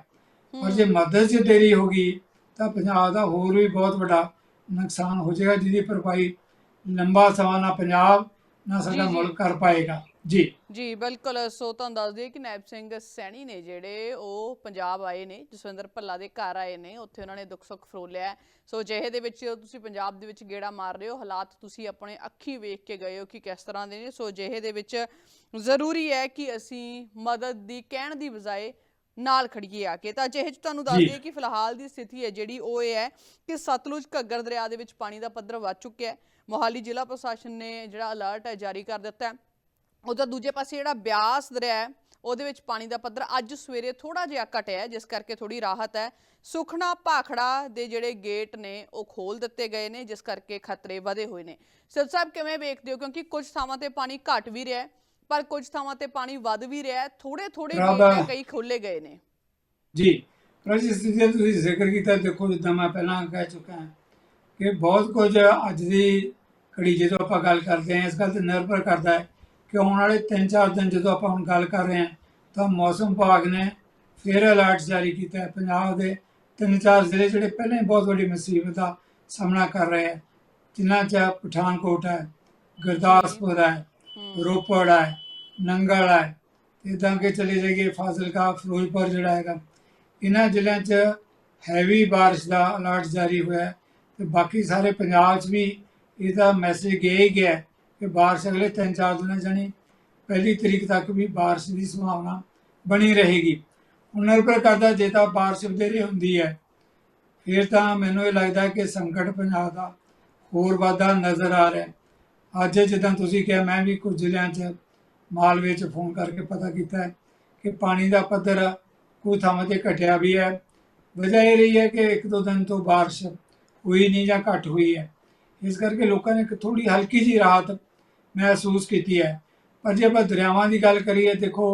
ਪਰ ਜੇ ਮਦਦ 'ਚ ਦੇਰੀ ਹੋ ਗਈ ਤਾਂ ਪੰਜਾਬ ਦਾ ਹੋਰ ਵੀ ਬਹੁਤ ਵੱਡਾ ਨੁਕਸਾਨ ਹੋ ਜਾਏਗਾ ਜਿਹਦੀ ਭਰਪਾਈ ਲੰਬਾ ਸਮਾਂ ਨਾ ਪੰਜਾਬ ਨਾ ਸਾਡਾ। ਮੁਲਕ ਕਰ ਪਾਏਗਾ। ਜੀ। ਜੀ ਬਿਲਕੁਲ। ਸੋ ਤੁਹਾਨੂੰ ਦੱਸ ਦਈਏ ਕਿ ਨਾਇਬ ਸਿੰਘ ਸੈਣੀ ਨੇ ਜਿਹੜੇ ਉਹ ਪੰਜਾਬ ਆਏ ਨੇ ਜਸਵਿੰਦਰ ਭੱਲਾ ਦੇ ਘਰ ਆਏ ਨੇ ਉੱਥੇ ਉਹਨਾਂ ਨੇ ਦੁੱਖ ਸੁੱਖ ਫਰੋਲਿਆ। ਸੋ ਜਿਹੇ ਦੇ ਵਿੱਚ ਤੁਸੀਂ ਪੰਜਾਬ ਦੇ ਵਿੱਚ ਗੇੜਾ ਮਾਰ ਰਹੇ ਹੋ ਹਾਲਾਤ ਤੁਸੀਂ ਆਪਣੇ ਅੱਖੀ ਵੇਖ ਕੇ ਗਏ ਹੋ ਕਿ ਕਿਸ ਤਰ੍ਹਾਂ ਦੇ ਨੇ। ਸੋ ਜਿਹੇ ਦੇ ਵਿੱਚ ਜ਼ਰੂਰੀ ਹੈ ਕਿ ਅਸੀਂ ਮਦਦ ਦੀ ਕਹਿਣ ਦੀ ਬਜਾਏ ਨਾਲ ਖੜੀਏ ਆ ਕੇ। ਤਾਂ ਜਿਹੇ 'ਚ ਤੁਹਾਨੂੰ ਦੱਸ। ਦਈਏ ਕਿ ਫਿਲਹਾਲ ਦੀ ਸਥਿਤੀ ਹੈ ਜਿਹੜੀ ਉਹ ਇਹ ਹੈ ਕਿ ਸਤਲੁਜ ਘੱਗਰ ਦਰਿਆ ਦੇ ਵਿੱਚ ਪਾਣੀ ਦਾ ਪੱਧਰ ਵੱਧ ਚੁੱਕਿਆ ਹੈ। ਮੋਹਾਲੀ ਜ਼ਿਲ੍ਹਾ ਪ੍ਰਸ਼ਾਸਨ ਨੇ ਜਿਹੜਾ ਅਲਰਟ ਹੈ ਜਾਰੀ ਕਰ ਦਿੱਤਾ ਹੈ। ਉਹਦਾ ਦੂਜੇ ਪਾਸੇ ਜਿਹੜਾ ਬਿਆਸ ਦਰਿਆ ਹੈ ਉਹਦੇ ਵਿੱਚ ਪਾਣੀ ਦਾ ਪੱਧਰ ਅੱਜ ਸਵੇਰੇ ਥੋੜਾ ਜਿਹਾ ਘਟਿਆ ਜਿਸ ਕਰਕੇ ਥੋੜੀ ਰਾਹਤ ਹੈ। ਸੁਖਨਾ ਭਾਖੜਾ ਦੇ ਜਿਹੜੇ ਗੇਟ ਨੇ ਉਹ ਖੋਲ ਦਿੱਤੇ ਗਏ ਨੇ ਜਿਸ ਕਰਕੇ ਖਤਰੇ ਵਧੇ ਹੋਏ ਨੇ। ਸਿਰ ਸਾਹਿਬ ਕਿਵੇਂ ਵੇਖਦੇ ਹੋ? ਕਿਉਂਕਿ ਕੁਝ ਥਾਵਾਂ ਤੇ ਪਾਣੀ ਘਟ ਵੀ ਰਿਹਾ ਪਰ ਕੁਝ ਥਾਵਾਂ ਤੇ ਪਾਣੀ ਵੱਧ ਵੀ ਰਿਹਾ ਥੋੜੇ ਥੋੜੇ। ਗੇਟ ਕਈ ਖੋਲੇ ਗਏ ਨੇ। ਜੀ ਰਾਜੀ ਸਥਿਤੀ ਦਾ ਤੁਸੀਂ ਜ਼ਿਕਰ ਕੀਤਾ ਦੇਖੋ ਜਿੱਦਾਂ ਮੈਂ ਪਹਿਲਾਂ ਕਹਿ ਚੁੱਕਾ ਹਾਂ ਕਿ ਬਹੁਤ ਕੁਝ ਅੱਜ ਦੀ ਘੜੀ ਜਦੋਂ ਆਪਾਂ ਗੱਲ ਕਰਦੇ ਹਾਂ ਇਸ ਗੱਲ ਤੇ ਨਿਰਭਰ ਕਰਦਾ ਹੈ ਕਿ ਆਉਣ ਵਾਲੇ 3-4 ਦਿਨ ਜਦੋਂ ਆਪਾਂ ਹੁਣ ਗੱਲ ਕਰ ਰਹੇ ਹਾਂ ਤਾਂ ਮੌਸਮ ਵਿਭਾਗ ਨੇ ਫਿਰ ਅਲਰਟ ਜਾਰੀ ਕੀਤਾ ਹੈ। ਪੰਜਾਬ ਦੇ ਤਿੰਨ ਚਾਰ ਜ਼ਿਲ੍ਹੇ ਜਿਹੜੇ ਪਹਿਲਾਂ ਹੀ ਬਹੁਤ ਵੱਡੀ ਮੁਸੀਬਤ ਦਾ ਸਾਹਮਣਾ ਕਰ ਰਹੇ ਹੈ। ਜਿਨ੍ਹਾਂ 'ਚ ਪਠਾਨਕੋਟ ਹੈ ਗੁਰਦਾਸਪੁਰ ਹੈ ਰੋਪੜ ਹੈ ਨੰਗਲ ਹੈ ਇਦਾਂ ਕਿ ਚਲੇ ਜਾਈਏ ਫਾਜ਼ਿਲਕਾ ਫਿਰੋਜ਼ਪੁਰ ਜਿਹੜਾ ਹੈਗਾ। ਇਹਨਾਂ ਜ਼ਿਲ੍ਹਿਆਂ 'ਚ ਹੈਵੀ ਬਾਰਿਸ਼ ਦਾ ਅਲਰਟ ਜਾਰੀ ਹੋਇਆ ਤੇ ਬਾਕੀ ਸਾਰੇ ਪੰਜਾਬ 'ਚ ਵੀ ਇਹਦਾ ਮੈਸੇਜ ਗਿਆ ਹੀ ਗਿਆ ਕਿ ਬਾਰਿਸ਼ ਅਗਲੇ 3-4 ਦਿਨਾਂ ਜਾਣੀ, ਪਹਿਲੀ ਤਰੀਕ ਤੱਕ ਵੀ ਬਾਰਿਸ਼ ਦੀ ਸੰਭਾਵਨਾ ਬਣੀ ਰਹੇਗੀ। ਹੁਣ ਨਿਰਭਰ ਕਰਦਾ, ਜੇ ਤਾਂ ਬਾਰਿਸ਼ ਵਧੇਰੇ ਹੁੰਦੀ ਹੈ, ਫਿਰ ਤਾਂ ਮੈਨੂੰ ਇਹ ਲੱਗਦਾ ਕਿ ਸੰਕਟ ਪੰਜਾਬ ਦਾ ਹੋਰ ਵਾਧਾ ਨਜ਼ਰ ਆ ਰਿਹਾ ਅੱਜ ਜਿੱਦਾਂ ਤੁਸੀਂ ਕਿਹਾ, ਮੈਂ ਵੀ ਕੁਝ ਜ਼ਿਲ੍ਹਿਆਂ 'ਚ, ਮਾਲਵੇ 'ਚ ਫੋਨ ਕਰਕੇ ਪਤਾ ਕੀਤਾ ਹੈ ਕਿ ਪਾਣੀ ਦਾ ਪੱਧਰ ਕੁਝ ਥਾਵਾਂ ਤੇ ਘਟਿਆ ਵੀ ਹੈ। ਵਜ੍ਹਾ ਇਹ ਰਹੀ ਹੈ ਕਿ ਇੱਕ ਦੋ ਦਿਨ ਤੋਂ ਬਾਰਿਸ਼ ਹੋਈ ਨਹੀਂ ਜਾਂ ਘੱਟ ਹੋਈ ਹੈ। ਇਸ ਕਰਕੇ ਲੋਕਾਂ ਨੇ ਇੱਕ ਥੋੜੀ ਹਲਕੀ ਜੀ ਰਾਹਤ ਮਹਿਸੂਸ ਕੀਤੀ ਹੈ। ਪਰ ਜੇ ਆਪਾਂ ਦਰਿਆਵਾਂ ਦੀ ਗੱਲ ਕਰੀਏ ਦੇਖੋ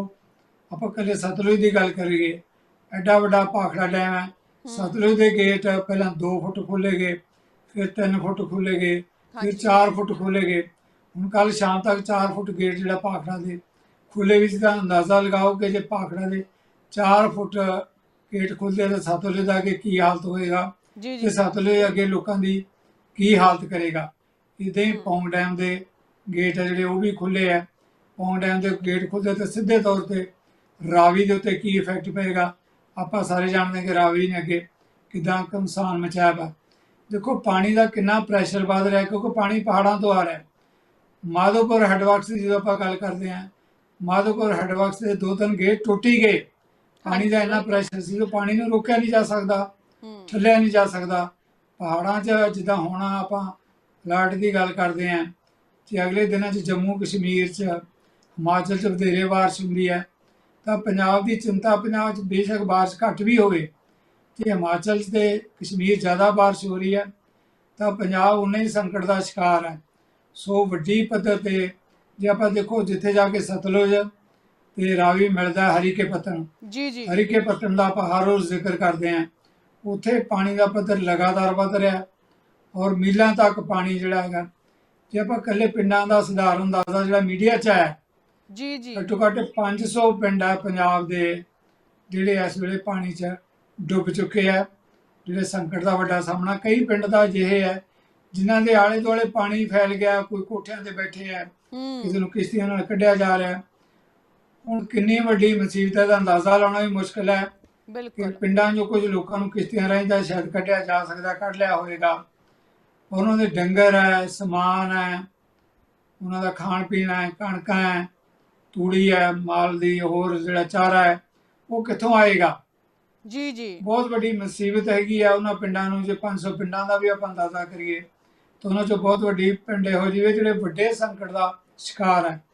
ਆਪਾਂ ਕੱਲੇ ਸਤਲੁਜ ਦੀ ਗੱਲ ਕਰੀਏ ਐਡਾ ਵੱਡਾ ਭਾਖੜਾ ਡੈਮ ਹੈ। ਸਤਲੁਜ ਦੇ ਗੇਟ ਪਹਿਲਾਂ 2 ਫੁੱਟ ਖੋਲੇ ਗਏ ਫਿਰ 3 ਫੁੱਟ ਖੋਲੇ ਗਏ ਫਿਰ ਹਾਂਜੀ। 4 ਫੁੱਟ ਖੋਲੇ ਗਏ। ਹੁਣ ਕੱਲ ਸ਼ਾਮ ਤੱਕ 4 ਫੁੱਟ ਗੇਟ ਜਿਹੜਾ ਭਾਖੜਾ ਦੇ ਖੁੱਲੇ ਵਿੱਚ ਦਾ ਅੰਦਾਜ਼ਾ ਲਗਾਓ ਕਿ ਜੇ ਭਾਖੜਾ ਦੇ 4 ਫੁੱਟ ਗੇਟ ਖੁੱਲ੍ਹੇ ਤਾਂ ਸਤਲੁਜ ਦਾ ਅੱਗੇ ਕੀ ਹਾਲਤ ਹੋਏਗਾ ਜੀ ਤੇ ਜੀ ਸਤਲੁਜ ਅੱਗੇ ਲੋਕਾਂ ਦੀ ਕੀ ਹਾਲਤ ਕਰੇਗਾ। ਇਦਾਂ ਹੀ। ਪੌਂਗ ਡੈਮ ਦੇ ਗੇਟ ਆ ਜਿਹੜੇ ਉਹ ਵੀ ਖੁੱਲੇ ਆ। ਪੌਂਗ ਡੈਮ ਦੇ ਗੇਟ ਖੁੱਲ੍ਹੇ ਤੇ ਸਿੱਧੇ ਤੌਰ ਤੇ ਰਾਵੀ ਦੇ ਉੱਤੇ ਕੀ ਇਫੈਕਟ ਪਏਗਾ? ਆਪਾਂ ਸਾਰੇ ਜਾਣਦੇ ਹਾਂ ਕਿ ਰਾਵੀ ਨੇ ਅੱਗੇ ਕਿਦਾਂ ਕਮਸਾਨ ਮਚਾਇਆ ਵਾ। ਦੇਖੋ ਪਾਣੀ ਦਾ ਕਿੰਨਾ ਪ੍ਰੈਸ਼ਰ ਵੱਧ ਰਿਹਾ ਕਿਉਂਕਿ ਪਾਣੀ ਪਹਾੜਾਂ ਤੋਂ ਆ ਰਿਹਾ। ਮਾਧੋਪੁਰ ਹੈਡਵਰਕਸ ਦੀ ਜਦੋਂ ਆਪਾਂ ਗੱਲ ਕਰਦੇ ਹਾਂ ਮਾਧੋਪੁਰ ਹੈਡਵਰਕਸ ਦੇ ਦੋ ਤਿੰਨ ਗੇਟ ਟੁੱਟ ਹੀ ਗਏ। ਪਾਣੀ ਦਾ ਇੰਨਾ ਪ੍ਰੈਸ਼ਰ ਸੀ ਕਿ ਪਾਣੀ ਨੂੰ ਰੋਕਿਆ ਨਹੀਂ ਜਾ ਸਕਦਾ ਥੱਲੇ ਨਹੀਂ ਜਾ ਸਕਦਾ। ਪਹਾੜਾਂ 'ਚ ਜਿੱਦਾਂ ਹੁਣ ਆਪਾਂ ਅਲਰਟ ਦੀ ਗੱਲ ਕਰਦੇ ਆਂ ਕਿ ਅਗਲੇ ਦਿਨਾਂ 'ਚ ਜੰਮੂ ਕਸ਼ਮੀਰ 'ਚ ਹਿਮਾਚਲ 'ਚ ਵਧੇਰੇ ਬਾਰਿਸ਼ ਹੁੰਦੀ ਹੈ ਤਾਂ ਪੰਜਾਬ ਦੀ ਚਿੰਤਾ ਪੰਜਾਬ 'ਚ ਬੇਸ਼ੱਕ ਬਾਰਿਸ਼ ਘੱਟ ਵੀ ਹੋਵੇ ਤੇ ਹਿਮਾਚਲ 'ਚ ਤੇ ਕਸ਼ਮੀਰ ਜ਼ਿਆਦਾ ਬਾਰਿਸ਼ ਹੋ ਰਹੀ ਹੈ ਤਾਂ ਪੰਜਾਬ ਉਨੇ ਹੀ ਸੰਕਟ ਦਾ ਸ਼ਿਕਾਰ ਹੈ। ਸੋ ਵੱਡੀ ਪੱਧਰ ਤੇ ਜੇ ਆਪਾਂ ਦੇਖੋ ਜਿੱਥੇ ਜਾ ਕੇ ਸਤਲੁਜ ਤੇ ਰਾਵੀ ਮਿਲਦਾ ਹਰੀਕੇ ਪੱਤਨ ਜੀ ਜੀ। ਹਰੀਕੇ ਪੱਤਨ ਦਾ ਆਪਾਂ ਹਰ ਰੋਜ਼ ਜ਼ਿਕਰ ਕਰਦੇ ਆਂ ਉੱਥੇ ਪਾਣੀ ਦਾ ਪੱਧਰ ਲਗਾਤਾਰ ਵਧ ਰਿਹਾ ਔਰ ਮੀਲਾਂ ਤੱਕ ਪਾਣੀ ਜਿਹੜਾ ਹੈਗਾ ਜੇ ਆਪਾਂ ਇਕੱਲੇ ਪਿੰਡਾਂ ਦਾ ਸਧਾਰਨ ਅੰਦਾਜ਼ਾ ਜਿਹੜਾ ਮੀਡੀਆ 'ਚ ਹੈ ਜੀ ਜੀ। ਘੱਟੋ ਘੱਟ 500 ਪਿੰਡ ਹੈ ਪੰਜਾਬ ਦੇ ਜਿਹੜੇ ਇਸ ਵੇਲੇ ਪਾਣੀ 'ਚ ਡੁੱਬ ਚੁੱਕੇ ਆ। ਜਿਹੜੇ ਸੰਕਟ ਦਾ ਵੱਡਾ ਸਾਹਮਣਾ ਕਈ ਪਿੰਡ ਦਾ ਅਜਿਹੇ ਹੈ ਜਿਨ੍ਹਾਂ ਦੇ ਆਲੇ ਦੁਆਲੇ ਪਾਣੀ ਫੈਲ ਗਿਆ ਕੋਈ ਕੋਠਿਆਂ ਤੇ ਬੈਠੇ ਆ ਕਿਸੇ ਨੂੰ ਕਿਸ਼ਤੀਆਂ ਨਾਲ ਕੱਢਿਆ ਜਾ ਰਿਹਾ। ਹੁਣ ਕਿੰਨੀ ਵੱਡੀ ਮੁਸੀਬਤ ਦਾ ਅੰਦਾਜ਼ਾ ਲਾਉਣਾ ਵੀ ਮੁਸ਼ਕਲ ਹੈ ਬਿਲਕੁਲ। ਪਿੰਡਾਂ 'ਚੋਂ ਕੁਝ ਲੋਕਾਂ ਨੂੰ ਕਿਸ਼ਤੀਆਂ ਰਾਹੀਂ ਤਾਂ ਸ਼ਾਇਦ ਕੱਢਿਆ ਜਾ ਸਕਦਾ ਕੱਢ ਲਿਆ ਹੋਵੇਗਾ। ਉਹਨਾਂ ਦੇ ਡੰਗਰ ਹੈ ਸਮਾਨ ਹੈ ਉਹਨਾਂ ਦਾ ਖਾਣ ਪੀਣ ਹੈ ਕਣਕਾਂ ਹੈ ਤੂੜੀ ਹੈ ਮਾਲ ਦੀ ਹੋਰ ਜਿਹੜਾ ਚਾਰਾ ਹੈ ਉਹ ਕਿੱਥੋਂ ਆਏਗਾ? ਜੀ ਜੀ। ਬਹੁਤ ਵੱਡੀ ਮੁਸੀਬਤ ਹੈਗੀ ਆ ਉਹਨਾਂ ਪਿੰਡਾਂ ਨੂੰ ਜੇ 500 ਪਿੰਡਾਂ ਦਾ ਵੀ ਆਪਾਂ ਅੰਦਾਜ਼ਾ ਕਰੀਏ ਤਾਂ ਉਹਨਾਂ ਚੋਂ ਬਹੁਤ ਵੱਡੀ ਪਿੰਡ ਇਹੋ ਜਿਹੇ ਜਿਹੜੇ ਵੱਡੇ ਸੰਕਟ ਦਾ ਸ਼ਿਕਾਰ ਹੈ।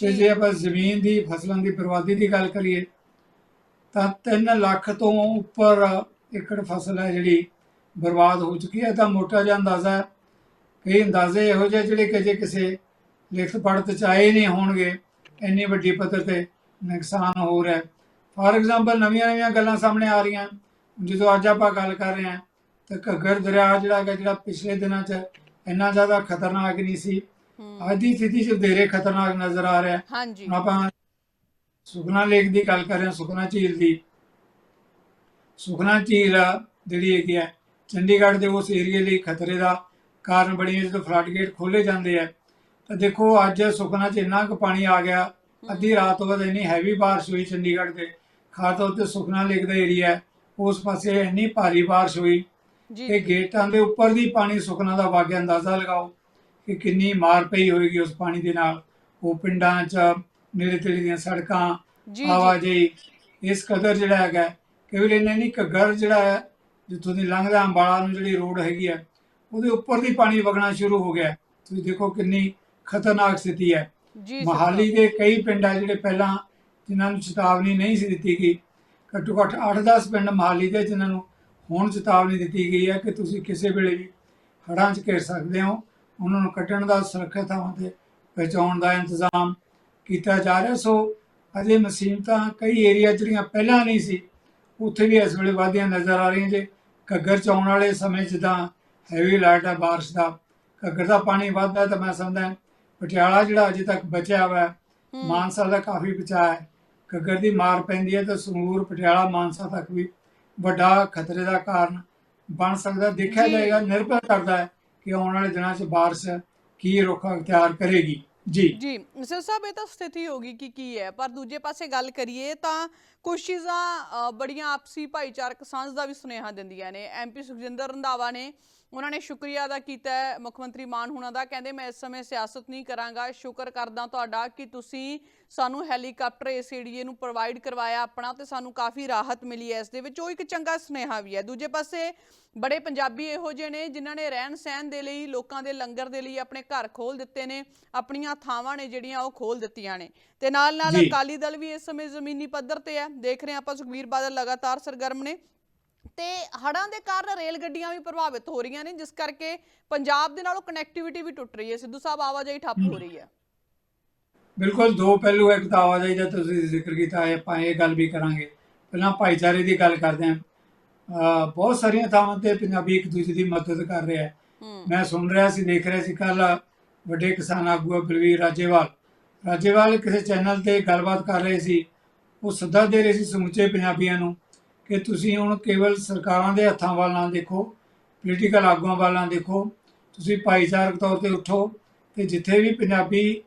ਤੇ ਜੀ। ਜੇ ਆਪਾਂ ਜ਼ਮੀਨ ਦੀ ਫਸਲਾਂ ਦੀ ਬਰਬਾਦੀ ਦੀ ਗੱਲ ਕਰੀਏ ਤਾਂ 3 ਲੱਖ ਤੋਂ ਉੱਪਰ ਏਕੜ ਫਸਲ ਹੈ ਜਿਹੜੀ ਬਰਬਾਦ ਹੋ ਚੁੱਕੀ ਹੈ ਤਾਂ ਮੋਟਾ ਜਿਹਾ ਅੰਦਾਜ਼ਾ ਹੈ ਕਈ ਅੰਦਾਜ਼ੇ ਇਹੋ ਜਿਹੇ ਜਿਹੜੇ ਕਿ ਜੇ ਕਿਸੇ ਲਿਖਤ ਪੜ੍ਹਤ ਚ ਆਏ ਨਹੀਂ ਹੋਣਗੇ ਇੰਨੀ ਵੱਡੀ ਪੱਧਰ ਤੇ ਨੁਕਸਾਨ ਹੋ ਰਿਹਾ ਹੈ। ਫਾਰ ਐਗਜ਼ਾਮਪਲ ਨਵੀਆਂ ਨਵੀਆਂ ਗੱਲਾਂ ਸਾਹਮਣੇ ਆ ਰਹੀਆਂ ਜਦੋਂ ਅੱਜ ਆਪਾਂ ਗੱਲ ਕਰ ਰਹੇ ਹਾਂ ਤਾਂ ਘੱਗਰ ਦਰਿਆ ਜਿਹੜਾ ਹੈਗਾ ਜਿਹੜਾ ਪਿਛਲੇ ਦਿਨਾਂ 'ਚ ਇੰਨਾ ਜ਼ਿਆਦਾ ਖਤਰਨਾਕ ਨਹੀਂ ਸੀ ਅੱਜ ਦੀ ਸਥਿਤੀ 'ਚ ਵਧੇਰੇ ਖਤਰਨਾਕ ਨਜ਼ਰ ਆ ਰਿਹਾ ਹੈ। ਹਾਂਜੀ। ਆਪਾਂ ਸੁਖਨਾ ਲੇਕ ਦੀ ਗੱਲ ਕਰ ਰਹੇ ਹਾਂ ਸੁਖਨਾ ਝੀਲ ਦੀ। ਸੁਖਨਾ ਝੀਲ ਜਿਹੜੀ ਹੈਗੀ ਹੈ ਚੰਡੀਗੜ੍ਹ ਦੇ ਉਸ ਏਰੀਏ ਲਈ ਖਤਰੇ ਦਾ ਕਾਰਨ ਬਣੀ ਜਦੋਂ ਫਲੱਡ ਗੇਟ ਖੋਲੇ ਜਾਂਦੇ ਆ। ਤਾਂ ਦੇਖੋ ਅੱਜ ਸੁਖਨਾ 'ਚ ਇੰਨਾ ਕੁ ਪਾਣੀ ਆ ਗਿਆ ਅੱਧੀ ਰਾਤ ਤੋਂ ਬਾਅਦ ਇੰਨੀ ਹੈਵੀ ਬਾਰਿਸ਼ ਹੋਈ ਚੰਡੀਗੜ੍ਹ ਦੇ ਖਾਸ ਤੌਰ ਤੇ ਸੁਖਨਾ ਲੇਕ ਦਾ ਏਰੀਆ ਉਸ ਪਾਸੇ ਇੰਨੀ ਭਾਰੀ ਬਾਰਿਸ਼ ਹੋਈ ਕਿ ਗੇਟਾਂ ਦੇ ਉੱਪਰ ਦੀ ਪਾਣੀ ਸੁਖਨਾ ਦਾ ਵਾਗਿਆ ਅੰਦਾਜ਼ਾ ਲਗਾਓ ਕਿ ਕਿੰਨੀ ਮਾਰ ਪਈ ਹੋਏਗੀ ਉਸ ਪਾਣੀ ਦੇ ਨਾਲ। ਉਹ ਪਿੰਡਾਂ 'ਚ ਨੇੜੇ ਤੇੜੇ ਦੀਆਂ ਸੜਕਾਂ ਆਵਾਜਾਈ ਇਸ ਕਦਰ ਜਿਹੜਾ ਹੈਗਾ ਕੇਵਲ ਇੰਨਾ ਨਹੀਂ ਘੱਗਰ ਜਿਹੜਾ ਹੈ ਜਿੱਥੋਂ ਦੀ ਲੰਘਦਾ ਅੰਬਾਲਾ ਨੂੰ ਜਿਹੜੀ ਰੋਡ ਹੈਗੀ ਹੈ ਉਹਦੇ ਉੱਪਰ ਦੀ ਪਾਣੀ ਵਗਣਾ ਸ਼ੁਰੂ ਹੋ ਗਿਆ। ਤੁਸੀਂ ਦੇਖੋ ਕਿੰਨੀ ਖਤਰਨਾਕ ਸਥਿਤੀ ਹੈ। ਮਹਾਲੀ ਦੇ ਕਈ ਪਿੰਡ ਆ ਜਿਹੜੇ ਪਹਿਲਾਂ ਜਿਨ੍ਹਾਂ ਨੂੰ ਚੇਤਾਵਨੀ ਨਹੀਂ ਸੀ ਦਿੱਤੀ ਗਈ। ਘੱਟੋ ਘੱਟ 8-10 ਪਿੰਡ ਮਹਾਲੀ ਦੇ ਜਿਨ੍ਹਾਂ ਨੂੰ ਹੁਣ ਚੇਤਾਵਨੀ ਦਿੱਤੀ ਗਈ ਹੈ ਕਿ ਤੁਸੀਂ ਕਿਸੇ ਵੇਲੇ ਵੀ ਹੜ੍ਹਾਂ 'ਚ ਘਿਰ ਸਕਦੇ ਹੋ। ਉਹਨਾਂ ਨੂੰ ਕੱਢਣ ਦਾ ਸੁਰੱਖਿਅਤ ਥਾਵਾਂ ਤੇ ਪਹੁੰਚਾਉਣ ਦਾ ਇੰਤਜ਼ਾਮ ਕੀਤਾ ਜਾ ਰਿਹਾ। ਸੋ ਅਜੇ ਮੁਸੀਬਤਾਂ ਕਈ ਏਰੀਆ ਜਿਹੜੀਆਂ ਪਹਿਲਾਂ ਨਹੀਂ ਸੀ ਉੱਥੇ ਵੀ ਇਸ ਵੇਲੇ ਵਾਧੀਆਂ ਨਜ਼ਰ ਆ ਰਹੀਆਂ ਜੇ ਘੱਗਰ 'ਚ ਆਉਣ ਵਾਲੇ ਸਮੇਂ ਜਿੱਦਾਂ ਹੈਵੀ ਅਲਰਟ ਹੈ ਬਾਰਿਸ਼ ਦਾ। ਘੱਗਰ ਦਾ ਪਾਣੀ ਵੱਧਦਾ ਤਾਂ ਮੈਂ ਸਮਝਦਾ ਪਟਿਆਲਾ ਜਿਹੜਾ ਅਜੇ ਤੱਕ ਬਚਿਆ ਹੋਇਆ ਮਾਨਸਾ ਦਾ ਕਾਫੀ ਬਚਾਅ ਹੈ। ਘੱਗਰ ਦੀ ਮਾਰ ਪੈਂਦੀ ਹੈ ਤਾਂ ਸੰਗਰੂਰ ਪਟਿਆਲਾ ਮਾਨਸਾ ਤੱਕ ਵੀ ਵੱਡਾ ਖਤਰੇ ਦਾ ਕਾਰਨ ਬਣ ਸਕਦਾ। ਦੇਖਿਆ। ਜਾਏਗਾ ਨਿਰਭਰ ਕਰਦਾ ਹੈ ਕਿ ਆਉਣ ਵਾਲੇ ਦਿਨਾਂ 'ਚ ਬਾਰਿਸ਼ ਕੀ ਰੁੱਖ ਅਖਤਿਆਰ ਕਰੇਗੀ। ਜੀ। ਜੀ ਸਰ ਸਾਹਿਬ ਇਹ ਤਾਂ ਸਥਿਤੀ ਹੋਗੀ ਕਿ ਕੀ ਹੈ? ਪਰ ਦੂਜੇ ਪਾਸੇ ਗੱਲ ਕਰੀਏ ਤਾਂ ਕੁਝ ਚੀਜ਼ਾਂ ਅ, ਬੜੀਆਂ ਆਪਸੀ ਭਾਈਚਾਰਕ ਸਾਂਝ ਦਾ ਵੀ ਸੁਨੇਹਾ ਦਿੰਦੀਆਂ ਨੇ। ਐਮਪੀ ਸੁਖਜਿੰਦਰ ਰੰਧਾਵਾ ਨੇ ਉਹਨਾਂ ਨੇ ਸ਼ੁਕਰੀਆ ਅਦਾ ਕੀਤਾ ਹੈ ਮੁੱਖ ਮੰਤਰੀ ਮਾਨ ਹੁਣਾਂ ਦਾ ਕਹਿੰਦੇ ਮੈਂ ਇਸ ਸਮੇਂ ਸਿਆਸਤ ਨਹੀਂ ਕਰਾਂਗਾ ਸ਼ੁਕਰ ਕਰਦਾ ਤੁਹਾਡਾ ਕਿ ਤੁਸੀਂ ਸਾਨੂੰ ਹੈਲੀਕਾਪਟਰ ਏਰੀਏ ਨੂੰ ਪ੍ਰੋਵਾਈਡ ਕਰਵਾਇਆ ਆਪਣਾ ਤੇ ਸਾਨੂੰ ਕਾਫੀ ਰਾਹਤ ਮਿਲੀ ਹੈ ਇਸ ਦੇ ਵਿੱਚ ਉਹ ਇੱਕ ਚੰਗਾ ਸੁਨੇਹਾ ਵੀ ਹੈ। ਦੂਜੇ ਪਾਸੇ ਬੜੇ ਪੰਜਾਬੀ ਇਹੋ ਜਿਹੇ ਨੇ ਜਿਨ੍ਹਾਂ ਨੇ ਰਹਿਣ ਸਹਿਣ ਦੇ ਲਈ ਲੋਕਾਂ ਦੇ ਲੰਗਰ ਦੇ ਲਈ ਆਪਣੇ ਘਰ ਖੋਲ ਦਿੱਤੇ ਨੇ ਆਪਣੀਆਂ ਥਾਵਾਂ ਨੇ ਜਿਹੜੀਆਂ ਉਹ ਖੋਲ ਦਿੱਤੀਆਂ ਨੇ। ਤੇ ਨਾਲ ਨਾਲ। ਅਕਾਲੀ ਦਲ ਵੀ ਇਸ ਸਮੇਂ ਜ਼ਮੀਨੀ ਪੱਧਰ ਤੇ ਹੈ। ਦੇਖ ਰਹੇ ਆਪਾਂ ਸੁਖਬੀਰ ਬਾਦਲ ਲਗਾਤਾਰ ਸਰਗਰਮ ਨੇ। ਤੇ ਹੜ੍ਹਾਂ ਦੇ ਕਾਰਨ ਰੇਲ ਗੱਡੀਆਂ ਵੀ ਪ੍ਰਭਾਵਿਤ ਹੋ ਰਹੀਆਂ ਨੇ ਜਿਸ ਕਰਕੇ ਪੰਜਾਬ ਦੇ ਨਾਲੋਂ ਕਨੈਕਟੀਵਿਟੀ ਵੀ ਟੁੱਟ ਰਹੀ ਹੈ। ਸਿੱਧੂ ਸਾਹਿਬ ਆਵਾਜਾਈ ਠੱਪ ਹੋ ਰਹੀ ਹੈ। ਬਿਲਕੁਲ ਦੋ ਪਹਿਲੂ ਇੱਕ ਤਾਂ ਆਵਾਜਾਈ ਦਾ ਤੁਸੀਂ ਜ਼ਿਕਰ ਕੀਤਾ ਹੈ ਆਪਾਂ ਇਹ ਗੱਲ ਵੀ ਕਰਾਂਗੇ। ਪਹਿਲਾਂ ਭਾਈਚਾਰੇ ਦੀ ਗੱਲ ਕਰਦੇ ਹਾਂ। ਬਹੁਤ ਸਾਰੀਆਂ ਥਾਵਾਂ ਤੇ ਪੰਜਾਬੀ ਇੱਕ ਦੂਜੇ ਦੀ ਮਦਦ ਕਰ ਰਿਹਾ ਹੈ। ਮੈਂ ਸੁਣ ਰਿਹਾ ਸੀ ਦੇਖ ਰਿਹਾ ਸੀ ਕੱਲ ਵੱਡੇ ਕਿਸਾਨ ਆਗੂ ਬਲਵੀਰ ਰਾਜੇਵਾਲ। ਰਾਜੇਵਾਲ ਕਿਸੇ ਚੈਨਲ ਤੇ ਗੱਲਬਾਤ ਕਰ ਰਹੇ ਸੀ। ਉਹ ਸੱਦਾ ਦੇ ਰਹੇ ਸੀ ਸਮੁੱਚੇ ਪੰਜਾਬੀਆਂ ਨੂੰ। ਕਿ ਤੁਸੀਂ ਹੁਣ ਕੇਵਲ ਸਰਕਾਰਾਂ ਦੇ ਹੱਥਾਂ ਵੱਲ ਨਾ ਦੇਖੋ ਪੋਲੀਟੀਕਲ ਆਗੂਆਂ ਵੱਲ ਨਾ ਦੇਖੋ, ਤੁਸੀਂ ਭਾਈਚਾਰਕ ਤੌਰ ਤੇ ਉੱਠੋ ਤੇ ਜਿੱਥੇ ਵੀ ਪੰਜਾਬੀ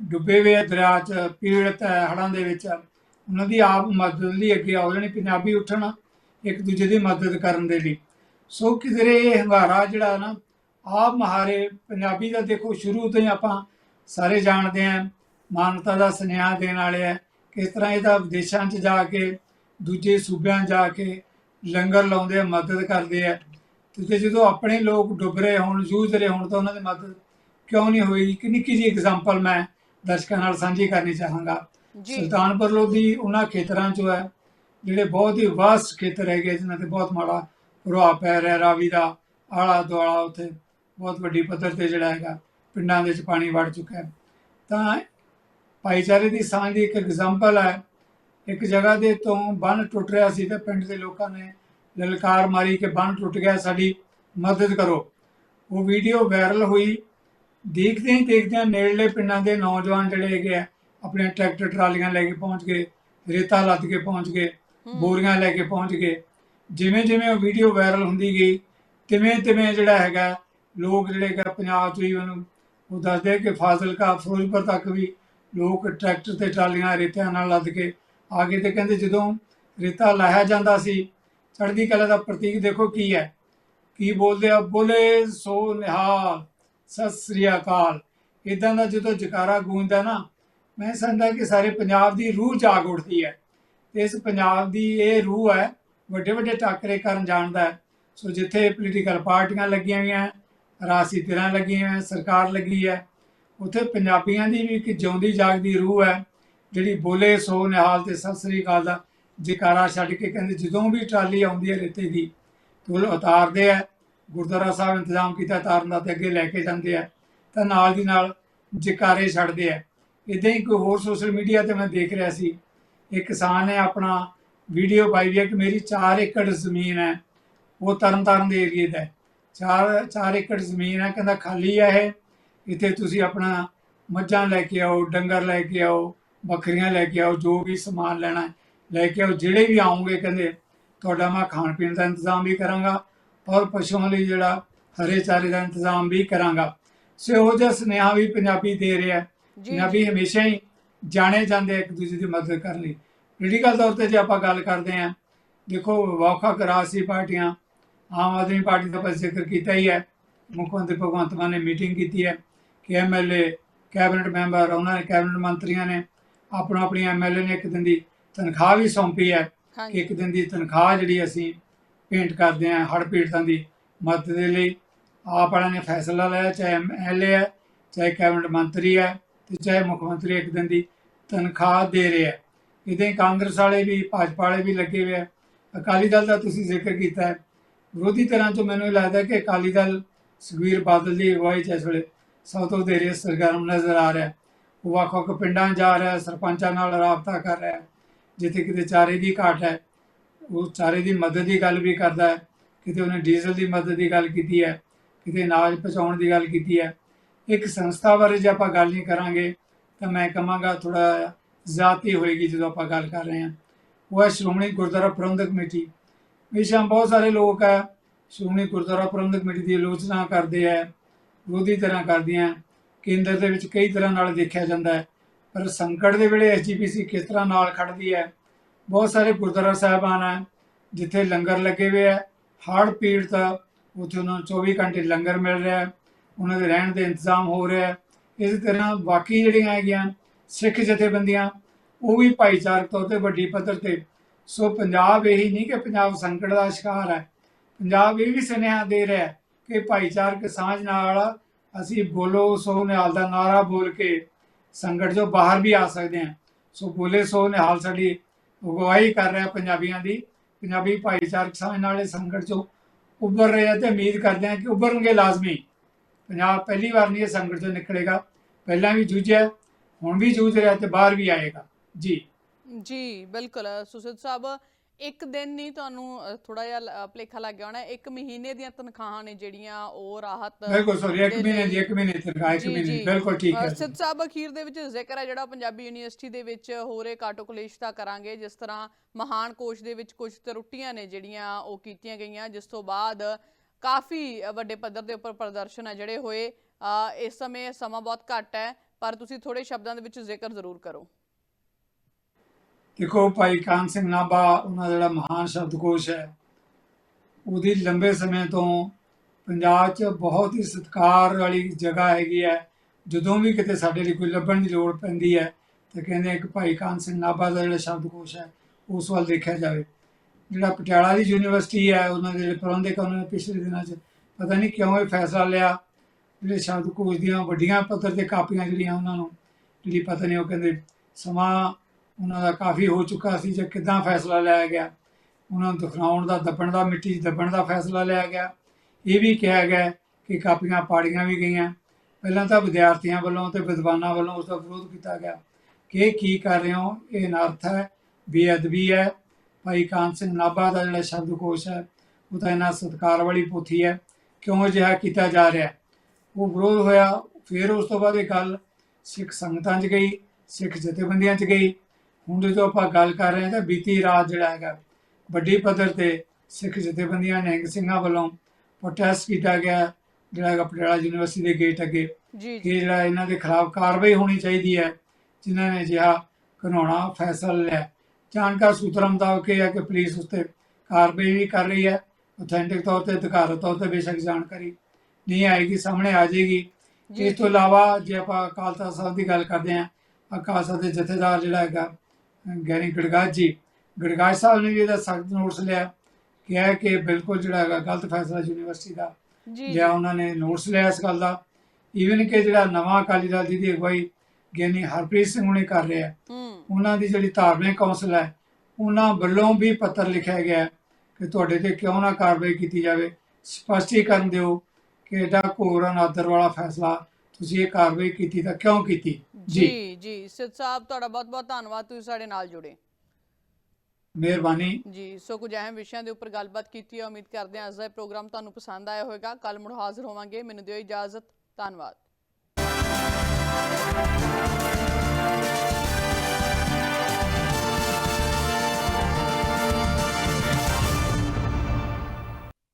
ਡੁੱਬੇ ਹੋਏ ਆ, ਦਰਿਆ 'ਚ, ਪੀੜਤ ਹੈ ਹੜ੍ਹਾਂ ਦੇ ਵਿੱਚ, ਉਹਨਾਂ ਦੀ ਆਪ ਮਦਦ ਲਈ ਅੱਗੇ ਆਓ, ਜਾਣੀ ਪੰਜਾਬੀ ਉੱਠਣ ਇੱਕ ਦੂਜੇ ਦੀ ਮਦਦ ਕਰਨ ਦੇ ਲਈ। ਸੋ ਕਿਧਰੇ ਇਹ ਹੰਗਾਰਾ ਜਿਹੜਾ ਨਾ, ਆਪ ਮਹਾਰੇ ਪੰਜਾਬੀ ਦਾ ਦੇਖੋ, ਸ਼ੁਰੂ ਤੋਂ ਹੀ ਆਪਾਂ ਸਾਰੇ ਜਾਣਦੇ ਆਂ, ਮਾਨਤਾ ਦਾ ਸੁਨੇਹਾ ਦੇਣ ਵਾਲੇ ਆ, ਕਿਸ ਤਰ੍ਹਾਂ ਇਹ ਤਾਂ ਵਿਦੇਸ਼ਾਂ 'ਚ ਜਾ ਕੇ ਦੂਜੇ ਸੂਬਿਆਂ ਜਾ ਕੇ ਲੰਗਰ ਲਾਉਂਦੇ ਆ ਮਦਦ ਕਰਦੇ ਆ। ਤੇ ਜਦੋਂ ਆਪਣੇ ਲੋਕ ਡੁੱਬ ਰਹੇ ਹੋਣ ਜੂਝ ਰਹੇ ਹੋਣ ਤਾਂ ਉਹਨਾਂ ਦੀ ਮਦਦ ਕਿਉਂ ਨਹੀਂ ਹੋਈ? ਕਿ ਨਿੱਕੀ ਜਿਹੀ ਐਗਜ਼ਾਮਪਲ ਮੈਂ ਦਰਸ਼ਕਾਂ ਨਾਲ ਸਾਂਝੀ ਕਰਨੀ ਚਾਹਾਂਗਾ। ਜੀ। ਸੁਲਤਾਨਪੁਰ ਲੋਧੀ ਉਹਨਾਂ ਖੇਤਰਾਂ 'ਚੋਂ ਹੈ ਜਿਹੜੇ ਬਹੁਤ ਹੀ ਵਾਸਟ ਖੇਤਰ ਹੈਗੇ ਜਿਨ੍ਹਾਂ ਤੇ ਬਹੁਤ ਮਾੜਾ ਪ੍ਰਭਾਵ ਪੈ ਰਿਹਾ ਰਾਵੀ ਦਾ ਆਲਾ ਦੁਆਲਾ ਉੱਥੇ ਬਹੁਤ ਵੱਡੀ ਪੱਧਰ ਤੇ ਜਿਹੜਾ ਹੈਗਾ ਪਿੰਡਾਂ ਦੇ ਵਿੱਚ ਪਾਣੀ ਵੜ ਚੁੱਕਾ ਹੈ ਤਾਂ ਭਾਈਚਾਰੇ ਦੀ ਸਾਂਝ ਦੀ ਇੱਕ ਐਗਜ਼ਾਮਪਲ ਹੈ ਇੱਕ ਜਗ੍ਹਾ ਦੇ ਤੋਂ ਬੰਨ ਟੁੱਟ ਰਿਹਾ ਸੀ ਤੇ ਪਿੰਡ ਦੇ ਲੋਕਾਂ ਨੇ ਲਲਕਾਰ ਮਾਰੀ ਕਿ ਬੰਨ ਟੁੱਟ ਗਿਆ ਸਾਡੀ ਮਦਦ ਕਰੋ। ਉਹ ਵੀਡੀਓ ਵਾਇਰਲ ਹੋਈ। ਦੇਖਦੇ ਹੀ ਦੇਖਦਿਆਂ ਨੇੜਲੇ ਪਿੰਡਾਂ ਦੇ ਨੌਜਵਾਨ ਜਿਹੜੇ ਹੈਗੇ ਆ ਆਪਣੇ ਟਰੈਕਟਰ ਟਰਾਲੀਆਂ ਲੈ ਕੇ ਪਹੁੰਚ ਗਏ ਰੇਤਾ ਲੱਦ ਕੇ ਪਹੁੰਚ ਗਏ ਬੋਰੀਆਂ ਲੈ ਕੇ ਪਹੁੰਚ ਗਏ। ਜਿਵੇਂ ਜਿਵੇਂ ਉਹ ਵੀਡੀਓ ਵਾਇਰਲ ਹੁੰਦੀ ਗਈ ਤਿਵੇਂ ਤਿਵੇਂ ਜਿਹੜਾ ਹੈਗਾ ਲੋਕ ਜਿਹੜੇ ਹੈਗਾ ਪੰਜਾਬ ਤੋਂ ਹੀ ਉਹਨੂੰ ਉਹ ਦੱਸਦੇ ਕਿ ਫਾਜ਼ਿਲਕਾ ਫਿਰੋਜ਼ਪੁਰ ਤੱਕ ਵੀ ਲੋਕ ਟਰੈਕਟਰ ਤੇ ਟਰਾਲੀਆਂ ਰੇਤਿਆਂ ਨਾਲ ਲੱਦ ਕੇ ਆ ਗਏ ਤੇ ਕਹਿੰਦੇ ਜਦੋਂ ਰੇਤਾ ਲਾਇਆ ਜਾਂਦਾ ਸੀ, ਚੜ੍ਹਦੀ ਕਲਾ ਦਾ ਪ੍ਰਤੀਕ ਦੇਖੋ ਕੀ ਹੈ? ਕੀ ਬੋਲਦੇ ਆ? ਬੋਲੇ, ਸੋ ਨਿਹਾਲ, ਸਤਿ ਸ੍ਰੀ ਅਕਾਲ। ਇਦਾਂ ਦਾ ਜਦੋਂ ਜਕਾਰਾ ਗੂੰਜਦਾ ਨਾ, ਮੈਂ ਸਮਝਦਾ ਕਿ ਸਾਰੇ ਪੰਜਾਬ ਦੀ ਰੂਹ ਜਾਗ ਉੱਠਦੀ ਹੈ। ਇਸ ਪੰਜਾਬ ਦੀ ਇਹ ਰੂਹ ਹੈ, ਵੱਡੇ ਵੱਡੇ ਟਾਕਰੇ ਕਰਨ ਜਾਣਦਾ ਹੈ। ਸੋ ਜਿੱਥੇ ਪੋਲੀਟੀਕਲ ਪਾਰਟੀਆਂ ਲੱਗੀਆਂ ਹੋਈਆਂ ਰਾਸੀ ਧਿਰਾਂ ਲੱਗੀਆਂ ਹੋਈਆਂ, ਸਰਕਾਰ ਲੱਗੀ ਹੈ, ਉੱਥੇ ਪੰਜਾਬੀਆਂ ਦੀ ਵੀ ਇੱਕ ਜਿਉਂਦੀ ਜਾਗਦੀ ਰੂਹ ਹੈ। ਜਿਹੜੀ ਬੋਲੇ ਸੋ ਨਿਹਾਲ ਤੇ ਸਤਿ ਸ੍ਰੀ ਅਕਾਲ ਦਾ ਜਕਾਰਾ ਛੱਡ ਕੇ ਕਹਿੰਦੇ ਜਦੋਂ ਵੀ ਟਰਾਲੀ ਆਉਂਦੀ ਹੈ ਰੇਤੇ ਦੀ, ਤੇ ਉਤਾਰਦੇ ਆ। ਗੁਰਦੁਆਰਾ ਸਾਹਿਬ ਇੰਤਜ਼ਾਮ ਕੀਤਾ ਤਾਰਨ ਦਾ ਤੇ ਅੱਗੇ ਲੈ ਕੇ ਜਾਂਦੇ ਆ। ਤਾਂ ਨਾਲ ਦੀ ਨਾਲ ਜਕਾਰੇ ਛੱਡਦੇ ਆ। ਇਦਾਂ ਹੀ ਕੋਈ ਹੋਰ ਸੋਸ਼ਲ ਮੀਡੀਆ ਤੇ ਮੈਂ ਦੇਖ ਰਿਹਾ ਸੀ। ਇੱਕ ਕਿਸਾਨ ਨੇ ਆਪਣਾ ਵੀਡੀਓ ਪਾਈ ਵੀ ਹੈ ਕਿ ਮੇਰੀ 4 ਏਕੜ ਜ਼ਮੀਨ ਹੈ। ਉਹ ਤਰਨ ਤਾਰਨ ਦੇ ਏਰੀਏ ਦਾ ਹੈ। ਚਾਰ 4 ਏਕੜ ਜ਼ਮੀਨ ਹੈ, ਕਹਿੰਦਾ ਖਾਲੀ ਹੈ ਇਹ। ਇੱਥੇ ਤੁਸੀਂ ਆਪਣਾ ਮੱਝਾਂ ਲੈ ਕੇ ਆਓ, ਡੰਗਰ ਲੈ ਕੇ ਆਓ ਬੱਕਰੀਆਂ ਲੈ ਕੇ ਆਓ ਜੋ ਵੀ ਸਮਾਨ ਲੈਣਾ ਹੈ ਲੈ ਕੇ ਆਓ। ਜਿਹੜੇ ਵੀ ਆਉਂਗੇ ਕਹਿੰਦੇ ਤੁਹਾਡਾ ਮੈਂ ਖਾਣ ਪੀਣ ਦਾ ਇੰਤਜ਼ਾਮ ਵੀ ਕਰਾਂਗਾ ਔਰ ਪਸ਼ੂਆਂ ਲਈ ਜਿਹੜਾ ਹਰੇ ਚਾਰੇ ਦਾ ਇੰਤਜ਼ਾਮ ਵੀ ਕਰਾਂਗਾ। ਸੋ ਇਹੋ ਜਿਹਾ ਸੁਨੇਹਾ ਵੀ ਪੰਜਾਬੀ ਦੇ ਰਿਹਾ ਪੰਜਾਬੀ ਹਮੇਸ਼ਾ ਹੀ ਜਾਣੇ ਜਾਂਦੇ ਆ ਇੱਕ ਦੂਜੇ ਦੀ ਮਦਦ ਕਰਨ ਲਈ। ਪੋਲੀਟੀਕਲ ਤੌਰ ਤੇ ਜੇ ਆਪਾਂ ਗੱਲ ਕਰਦੇ ਹਾਂ ਦੇਖੋ ਵਾਖਾ ਕਰਾਸੀ ਪਾਰਟੀਆਂ ਆਮ ਆਦਮੀ ਪਾਰਟੀ ਦਾ ਆਪਾਂ ਜ਼ਿਕਰ ਕੀਤਾ ਹੀ ਹੈ। ਮੁੱਖ ਮੰਤਰੀ ਭਗਵੰਤ ਮਾਨ ਨੇ ਮੀਟਿੰਗ ਕੀਤੀ ਹੈ। ਕਿ ਐਮਐਲਏ ਕੈਬਨਿਟ ਮੈਂਬਰ ਉਹਨਾਂ ਨੇ ਕੈਬਨਿਟ ਮੰਤਰੀਆਂ ਨੇ ਆਪਣਾ ਆਪਣੀ ਐਮਐਲਏ ਨੇ ਇੱਕ ਦਿਨ ਦੀ ਤਨਖਾਹ ਵੀ ਸੌਂਪੀ ਹੈ ਕਿ ਇੱਕ ਦਿਨ ਦੀ ਤਨਖਾਹ ਜਿਹੜੀ ਅਸੀਂ ਪੇਂਟ ਕਰਦੇ ਹਾਂ ਹੜ੍ਹ ਪੀੜਤਾਂ ਦੀ ਮਦਦ ਦੇ ਲਈ। ਆਪ ਵਾਲਿਆਂ ਨੇ ਫੈਸਲਾ ਲਿਆ ਚਾਹੇ ਐਮਐਲਏ ਹੈ ਚਾਹੇ ਕੈਬਨਿਟ ਮੰਤਰੀ ਹੈ ਤੇ ਚਾਹੇ ਮੁੱਖ ਮੰਤਰੀ ਇੱਕ ਦਿਨ ਦੀ ਤਨਖਾਹ ਦੇ ਰਿਹਾ ਹੀ। ਕਾਂਗਰਸ ਵਾਲੇ ਵੀ ਭਾਜਪਾ ਵਾਲੇ ਵੀ ਲੱਗੇ ਹੋਏ ਆ। ਅਕਾਲੀ ਦਲ ਦਾ ਤੁਸੀਂ ਜ਼ਿਕਰ ਕੀਤਾ ਹੈ। ਵਿਰੋਧੀ ਤਰ੍ਹਾਂ ਤੋਂ ਮੈਨੂੰ ਇਹ ਲੱਗਦਾ ਕਿ ਅਕਾਲੀ ਦਲ ਸੁਖਬੀਰ ਬਾਦਲ ਦੀ ਅਗਵਾਈ 'ਚ ਇਸ ਵੇਲੇ ਸਭ ਤੋਂ ਵਧੇਰੇ ਸਰਗਰਮ ਨਜ਼ਰ ਆ ਰਿਹਾ ਵੱਖ ਵੱਖ ਪਿੰਡਾਂ ਜਾ ਰਿਹਾ, ਸਰਪੰਚਾਂ ਨਾਲ ਰਾਬਤਾ ਕਰ ਰਿਹਾ, ਜਿੱਥੇ ਕਿਤੇ ਚਾਰੇ ਦੀ ਘਾਟ ਹੈ, ਉਹ ਚਾਰੇ ਦੀ ਮਦਦ ਦੀ ਗੱਲ ਵੀ ਕਰਦਾ ਹੈ, ਕਿਤੇ ਉਹਨੇ ਡੀਜ਼ਲ ਦੀ ਮਦਦ ਦੀ ਗੱਲ ਕੀਤੀ ਹੈ, ਕਿਤੇ ਅਨਾਜ ਪਹੁੰਚਾਉਣ ਦੀ ਗੱਲ ਕੀਤੀ ਹੈ। ਇੱਕ ਸੰਸਥਾ ਬਾਰੇ ਜੇ ਆਪਾਂ ਗੱਲ ਨਹੀਂ ਕਰਾਂਗੇ, ਤਾਂ ਮੈਂ ਕਹਾਂਗਾ ਥੋੜਾ ਜ਼ਾਤੀ ਹੋਏਗੀ ਜਦੋਂ ਆਪਾਂ ਗੱਲ ਕਰ ਰਹੇ ਹਾਂ। ਉਹ ਹੈ ਸ਼੍ਰੋਮਣੀ ਗੁਰਦੁਆਰਾ ਪ੍ਰਬੰਧਕ ਕਮੇਟੀ। ਵਿਸ਼ਾ ਬਹੁਤ ਸਾਰੇ ਲੋਕ ਹੈ, ਸ਼੍ਰੋਮਣੀ ਗੁਰਦੁਆਰਾ ਪ੍ਰਬੰਧਕ ਕਮੇਟੀ ਦੀ ਆਲੋਚਨਾ ਕਰਦੇ ਹੈ, ਵਿਰੋਧੀ ਤਰ੍ਹਾਂ ਕਰਦੀਆਂ ਕੇਂਦਰ ਦੇ ਵਿੱਚ ਕਈ ਤਰ੍ਹਾਂ ਨਾਲ ਦੇਖਿਆ ਜਾਂਦਾ ਹੈ। ਪਰ ਸੰਕਟ ਦੇ ਵੇਲੇ ਐਸਜੀਪੀਸੀ ਕਿਸ ਤਰ੍ਹਾਂ ਨਾਲ ਖੜਦੀ ਹੈ? ਬਹੁਤ ਸਾਰੇ ਗੁਰਦੁਆਰਾ ਸਾਹਿਬਾਨ ਹੈ, ਜਿੱਥੇ ਲੰਗਰ ਲੱਗੇ ਹੋਏ ਹੈ। ਹੜ੍ਹ ਪੀੜਤ ਉੱਥੇ ਉਹਨਾਂ ਨੂੰ 24 ਘੰਟੇ ਲੰਗਰ ਮਿਲ ਰਿਹਾ ਹੈ। ਉਹਨਾਂ ਦੇ ਰਹਿਣ ਦੇ ਇੰਤਜ਼ਾਮ ਹੋ ਰਿਹਾ ਹੈ। ਇਸੇ ਤਰ੍ਹਾਂ ਬਾਕੀ ਜਿਹੜੀਆਂ ਹੈਗੀਆਂ ਸਿੱਖ ਜਥੇਬੰਦੀਆਂ, ਉਹ ਵੀ ਭਾਈਚਾਰਕ ਤੌਰ ਤੇ ਵੱਡੀ ਪੱਧਰ ਤੇ। ਸੋ ਪੰਜਾਬ ਇਹੀ ਨਹੀਂ ਕਿ ਪੰਜਾਬ ਸੰਕਟ ਦਾ ਸ਼ਿਕਾਰ ਹੈ। ਪੰਜਾਬ ਇਹ ਵੀ ਸੁਨੇਹਾ ਦੇ ਰਿਹਾ ਕਿ ਭਾਈਚਾਰਕ ਸਾਂਝ ਨਾਲ ਅਸੀਂ ਬੋਲੋ, ਸੋ ਨਿਹਾਲ ਦਾ ਨਾਰਾ ਬੋਲ ਕੇ ਸੰਕਟ ਤੋਂ ਬਾਹਰ ਵੀ ਆ ਸਕਦੇ ਹਾਂ। ਸੋ ਬੋਲੇ, ਸੋ ਨਿਹਾਲ ਸਾਡੀ ਅਗਵਾਈ ਕਰ ਰਿਹਾ ਪੰਜਾਬੀਆਂ ਦੀ। ਪੰਜਾਬੀ ਭਾਈਚਾਰਕ ਸਾਂਝ ਨਾਲ ਇਸ ਸੰਕਟ ਉੱਭਰ ਰਹੇ ਤੇ ਉਮੀਦ ਕਰਦੇ ਹਾਂ ਕਿ ਉੱਭਰਨਗੇ ਲਾਜ਼ਮੀ। ਪੰਜਾਬ ਪਹਿਲੀ ਵਾਰ ਨਹੀਂ ਇਹ ਸੰਕਟ ਚੋਂ ਨਿਕਲੇਗਾ। ਪਹਿਲਾਂ ਵੀ ਜੂਝਿਆ, ਹੁਣ ਵੀ ਜੂਝ ਰਿਹਾ ਤੇ ਬਾਹਰ ਵੀ ਆਏਗਾ। ਜੀ। ਜੀ, ਬਿਲਕੁਲ। ਸੁਸਿਤ ਸਾਹਿਬ ਇੱਕ ਦਿਨ ਨਹੀਂ ਤੁਹਾਨੂੰ ਥੋੜਾ ਜਿਹਾ ਭੁਲੇਖਾ ਲੱਗ ਗਿਆ ਹੋਣਾ। ਇੱਕ ਮਹੀਨੇ ਦੀਆਂ ਤਨਖਾਹਾਂ ਨੇ ਜਿਹੜੀਆਂ ਉਹ ਰਾਹਤ ਬਿਲਕੁਲ ਸੋਰੀ ਇੱਕ ਮਹੀਨੇ ਦੀ ਇੱਕ ਮਹੀਨੇ ਦੀ ਤਨਖਾਹ ਇੱਕ ਮਹੀਨੇ। ਬਿਲਕੁਲ ਠੀਕ ਹੈ। ਸਿੱਧ ਸਾਹਿਬ ਅਖੀਰ ਦੇ ਵਿੱਚ ਜ਼ਿਕਰ ਹੈ ਜਿਹੜਾ ਪੰਜਾਬੀ ਯੂਨੀਵਰਸਿਟੀ ਦੇ ਵਿੱਚ ਹੋ ਰਹੇ ਕਾਟੋ ਕਲੇਸ਼ ਦਾ ਕਰਾਂਗੇ ਜਿਸ ਤਰ੍ਹਾਂ ਮਹਾਨ ਕੋਸ਼ ਦੇ ਵਿੱਚ ਕੁਝ ਤਰੁੱਟੀਆਂ ਨੇ ਜਿਹੜੀਆਂ ਉਹ ਕੀਤੀਆਂ ਗਈਆਂ ਜਿਸ ਤੋਂ ਬਾਅਦ ਕਾਫੀ ਵੱਡੇ ਪੱਧਰ ਦੇ ਉੱਪਰ ਪ੍ਰਦਰਸ਼ਨ ਹੈ ਜਿਹੜੇ ਹੋਏ। ਇਸ ਸਮੇਂ ਸਮਾਂ ਬਹੁਤ ਘੱਟ ਹੈ ਪਰ ਤੁਸੀਂ ਥੋੜੇ ਸ਼ਬਦਾਂ ਦੇ ਵਿੱਚ ਜ਼ਿਕਰ ਜ਼ਰੂਰ ਕਰੋ। ਦੇਖੋ ਭਾਈ ਕਾਨ ਸਿੰਘ ਨਾਭਾ, ਉਹਨਾਂ ਦਾ ਜਿਹੜਾ ਮਹਾਨ ਸ਼ਬਦਕੋਸ਼ ਹੈ, ਉਹਦੀ ਲੰਬੇ ਸਮੇਂ ਤੋਂ ਪੰਜਾਬ 'ਚ ਬਹੁਤ ਹੀ ਸਤਿਕਾਰ ਵਾਲੀ ਜਗ੍ਹਾ ਹੈਗੀ ਹੈ। ਜਦੋਂ ਵੀ ਕਿਤੇ ਸਾਡੇ ਲਈ ਕੋਈ ਲੱਭਣ ਦੀ ਲੋੜ ਪੈਂਦੀ ਹੈ, ਤਾਂ ਕਹਿੰਦੇ ਇੱਕ ਭਾਈ ਕਾਨ ਸਿੰਘ ਨਾਭਾ ਦਾ ਜਿਹੜਾ ਸ਼ਬਦਕੋਸ਼ ਹੈ, ਉਸ ਵੱਲ ਦੇਖਿਆ ਜਾਵੇ। ਜਿਹੜਾ ਪਟਿਆਲਾ ਦੀ ਯੂਨੀਵਰਸਿਟੀ ਹੈ, ਉਹਨਾਂ ਦੇ ਜਿਹੜੇ ਪ੍ਰਬੰਧਕ ਉਹਨਾਂ ਨੇ ਪਿਛਲੇ ਦਿਨਾਂ 'ਚ ਪਤਾ ਨਹੀਂ ਕਿਉਂ ਇਹ ਫੈਸਲਾ ਲਿਆ, ਜਿਹੜੇ ਸ਼ਬਦਕੋਸ਼ ਦੀਆਂ ਵੱਡੀਆਂ ਪੱਧਰ ਤੇ ਕਾਪੀਆਂ ਜਿਹੜੀਆਂ ਉਹਨਾਂ ਨੂੰ, ਜਿਹੜੀ ਪਤਾ ਨਹੀਂ ਉਹ ਕਹਿੰਦੇ ਸਮਾਂ ਉਹਨਾਂ ਦਾ ਕਾਫੀ ਹੋ ਚੁੱਕਾ ਸੀ ਜੇ ਕਿਦਾਂ ਫੈਸਲਾ ਲਿਆ ਗਿਆ। ਉਹਨਾਂ ਨੂੰ ਦਫਨਾਉਣ ਦਾ, ਦੱਬਣ ਦਾ, ਮਿੱਟੀ 'ਚ ਦੱਬਣ ਦਾ ਫੈਸਲਾ ਲਿਆ ਗਿਆ। ਇਹ ਵੀ ਕਿਹਾ ਗਿਆ ਕਿ ਕਾਪੀਆਂ ਪਾੜੀਆਂ ਵੀ ਗਈਆਂ। ਪਹਿਲਾਂ ਤਾਂ ਵਿਦਿਆਰਥੀਆਂ ਵੱਲੋਂ ਤੇ ਵਿਦਵਾਨਾਂ ਵੱਲੋਂ ਉਸ ਦਾ ਵਿਰੋਧ ਕੀਤਾ ਗਿਆ ਕਿ ਇਹ ਕੀ ਕਰ ਰਹੇ ਹੋ? ਇਹ ਅਨਰਥ ਹੈ, ਬੇਅਦਬੀ ਹੈ। ਭਾਈ ਕਾਨ ਸਿੰਘ ਨਾਭਾ ਦਾ ਜਿਹੜਾ ਸ਼ਬਦਕੋਸ਼ ਹੈ, ਉਹ ਤਾਂ ਇਹਨਾਂ ਸਤਿਕਾਰ ਵਾਲੀ ਪੋਥੀ ਹੈ। ਕਿਉਂ ਅਜਿਹਾ ਕੀਤਾ ਜਾ ਰਿਹਾ? ਉਹ ਵਿਰੋਧ ਹੋਇਆ। ਫਿਰ ਉਸ ਤੋਂ ਬਾਅਦ ਇਹ ਗੱਲ ਸਿੱਖ ਸੰਗਤਾਂ 'ਚ ਗਈ, ਸਿੱਖ ਜਥੇਬੰਦੀਆਂ 'ਚ ਗਈ। ਹੁਣ ਜਦੋਂ ਆਪਾਂ ਗੱਲ ਕਰ ਰਹੇ ਹਾਂ ਤਾਂ ਬੀਤੀ ਰਾਤ ਜਿਹੜਾ ਹੈਗਾ ਵੱਡੀ ਪੱਧਰ ਤੇ ਸਿੱਖ ਜਥੇਬੰਦੀਆਂ ਨਿਹੰਗ ਸਿੰਘਾਂ ਵੱਲੋਂ ਪ੍ਰੋਟੈਸਟ ਕੀਤਾ ਗਿਆ ਜਿਹੜਾ ਹੈਗਾ ਪਟਿਆਲਾ ਯੂਨੀਵਰਸਿਟੀ ਦੇ ਗੇਟ ਅੱਗੇ। ਜੀ ਜਿਹੜਾ ਇਹਨਾਂ ਦੇ ਖਿਲਾਫ ਕਾਰਵਾਈ ਹੋਣੀ ਚਾਹੀਦੀ ਹੈ ਜਿਨ੍ਹਾਂ ਨੇ ਜਿਹਾ ਘਿਨਾਉਣਾ ਫੈਸਲਾ ਲਿਆ। ਜਾਣਕਾਰ ਸੂਤਰਾਂ ਮੁਤਾਬਕ ਇਹ ਹੈ ਕਿ ਪੁਲਿਸ ਉੱਤੇ ਕਾਰਵਾਈ ਵੀ ਕਰ ਰਹੀ ਹੈ। ਅਥੈਂਟਿਕ ਤੌਰ ਤੇ ਅਧਿਕਾਰਤ ਤੌਰ ਤੇ ਬੇਸ਼ੱਕ ਜਾਣਕਾਰੀ ਨਹੀਂ ਆਏਗੀ ਸਾਹਮਣੇ ਆ ਜਾਏਗੀ। ਇਸ ਤੋਂ। ਇਲਾਵਾ ਜੇ ਆਪਾਂ ਅਕਾਲ ਤਖਤ ਸਾਹਿਬ ਦੀ ਗੱਲ ਕਰਦੇ ਹਾਂ ਅਕਾਲ ਤਖਤ ਦੇ ਜਥੇਦਾਰ ਜਿਹੜਾ ਹੈਗਾ ਗਿਆਨੀ ਗੜਗਾਜ ਜੀ। ਗੜਗਾਜ ਸਾਹਿਬ ਨੇ ਵੀ ਇਹਦਾ ਸਖਤ ਨੋਟਿਸ ਲਿਆ ਕਿਹਾ ਕਿ ਬਿਲਕੁਲ ਜਿਹੜਾ ਹੈਗਾ ਗਲਤ ਫੈਸਲਾ ਯੂਨੀਵਰਸਿਟੀ ਦਾ ਜੀ ਜੀ। ਲਿਆ ਉਹਨਾਂ ਨੇ ਨੋਟਿਸ ਲਿਆ ਇਸ ਗੱਲ ਦਾ। ਈਵਨ ਕਿ ਜਿਹੜਾ ਨਵਾਂ ਅਕਾਲੀ ਦਲ ਜੀ ਦੀ ਅਗਵਾਈ ਗਿਆਨੀ ਹਰਪ੍ਰੀਤ ਸਿੰਘ ਹੁਣੇ ਕਰ ਰਿਹਾ ਹੂੰ। ਉਹਨਾਂ ਦੀ ਜਿਹੜੀ ਧਾਰਮਿਕ ਕੌਂਸਲ ਹੈ ਉਹਨਾਂ ਵੱਲੋਂ ਵੀ ਪੱਤਰ ਲਿਖਿਆ ਗਿਆ ਕਿ ਤੁਹਾਡੇ ਤੇ ਕਿਉਂ ਨਾ ਕਾਰਵਾਈ ਕੀਤੀ ਜਾਵੇ। ਸਪਸ਼ਟੀਕਰਨ ਦਿਓ ਕਿ ਇਹਦਾ ਘੋਰ ਅਨਾਦਰ ਵਾਲਾ ਫੈਸਲਾ ਤੁਸੀਂ ਇਹ ਕਾਰਵਾਈ ਕੀਤੀ ਤਾਂ ਕਿਉਂ ਕੀਤੀ? ਜੀ। ਜੀ ਸਿੱਧ ਸਾਹਿਬ ਤੁਹਾਡਾ ਬਹੁਤ ਬਹੁਤ ਧੰਨਵਾਦ। ਤੁਸੀਂ ਸਾਡੇ ਨਾਲ ਜੁੜੇ। ਮਿਹਰਬਾਨੀ। ਜੀ ਸੋ ਕੁਝ ਅਹਿਮ ਵਿਸ਼ਿਆਂ ਦੇ ਉੱਪਰ ਗੱਲਬਾਤ ਕੀਤੀ ਹੈ। ਉਮੀਦ ਕਰਦੇ ਹਾਂ ਅੱਜ ਦਾ ਪ੍ਰੋਗਰਾਮ ਤੁਹਾਨੂੰ ਪਸੰਦ ਆਇਆ ਹੋਵੇਗਾ। ਕੱਲ ਮੁੜ ਹਾਜ਼ਰ ਹੋਵਾਂਗੇ। ਮੈਨੂੰ ਦਿਓ ਇਜਾਜ਼ਤ। ਧੰਨਵਾਦ।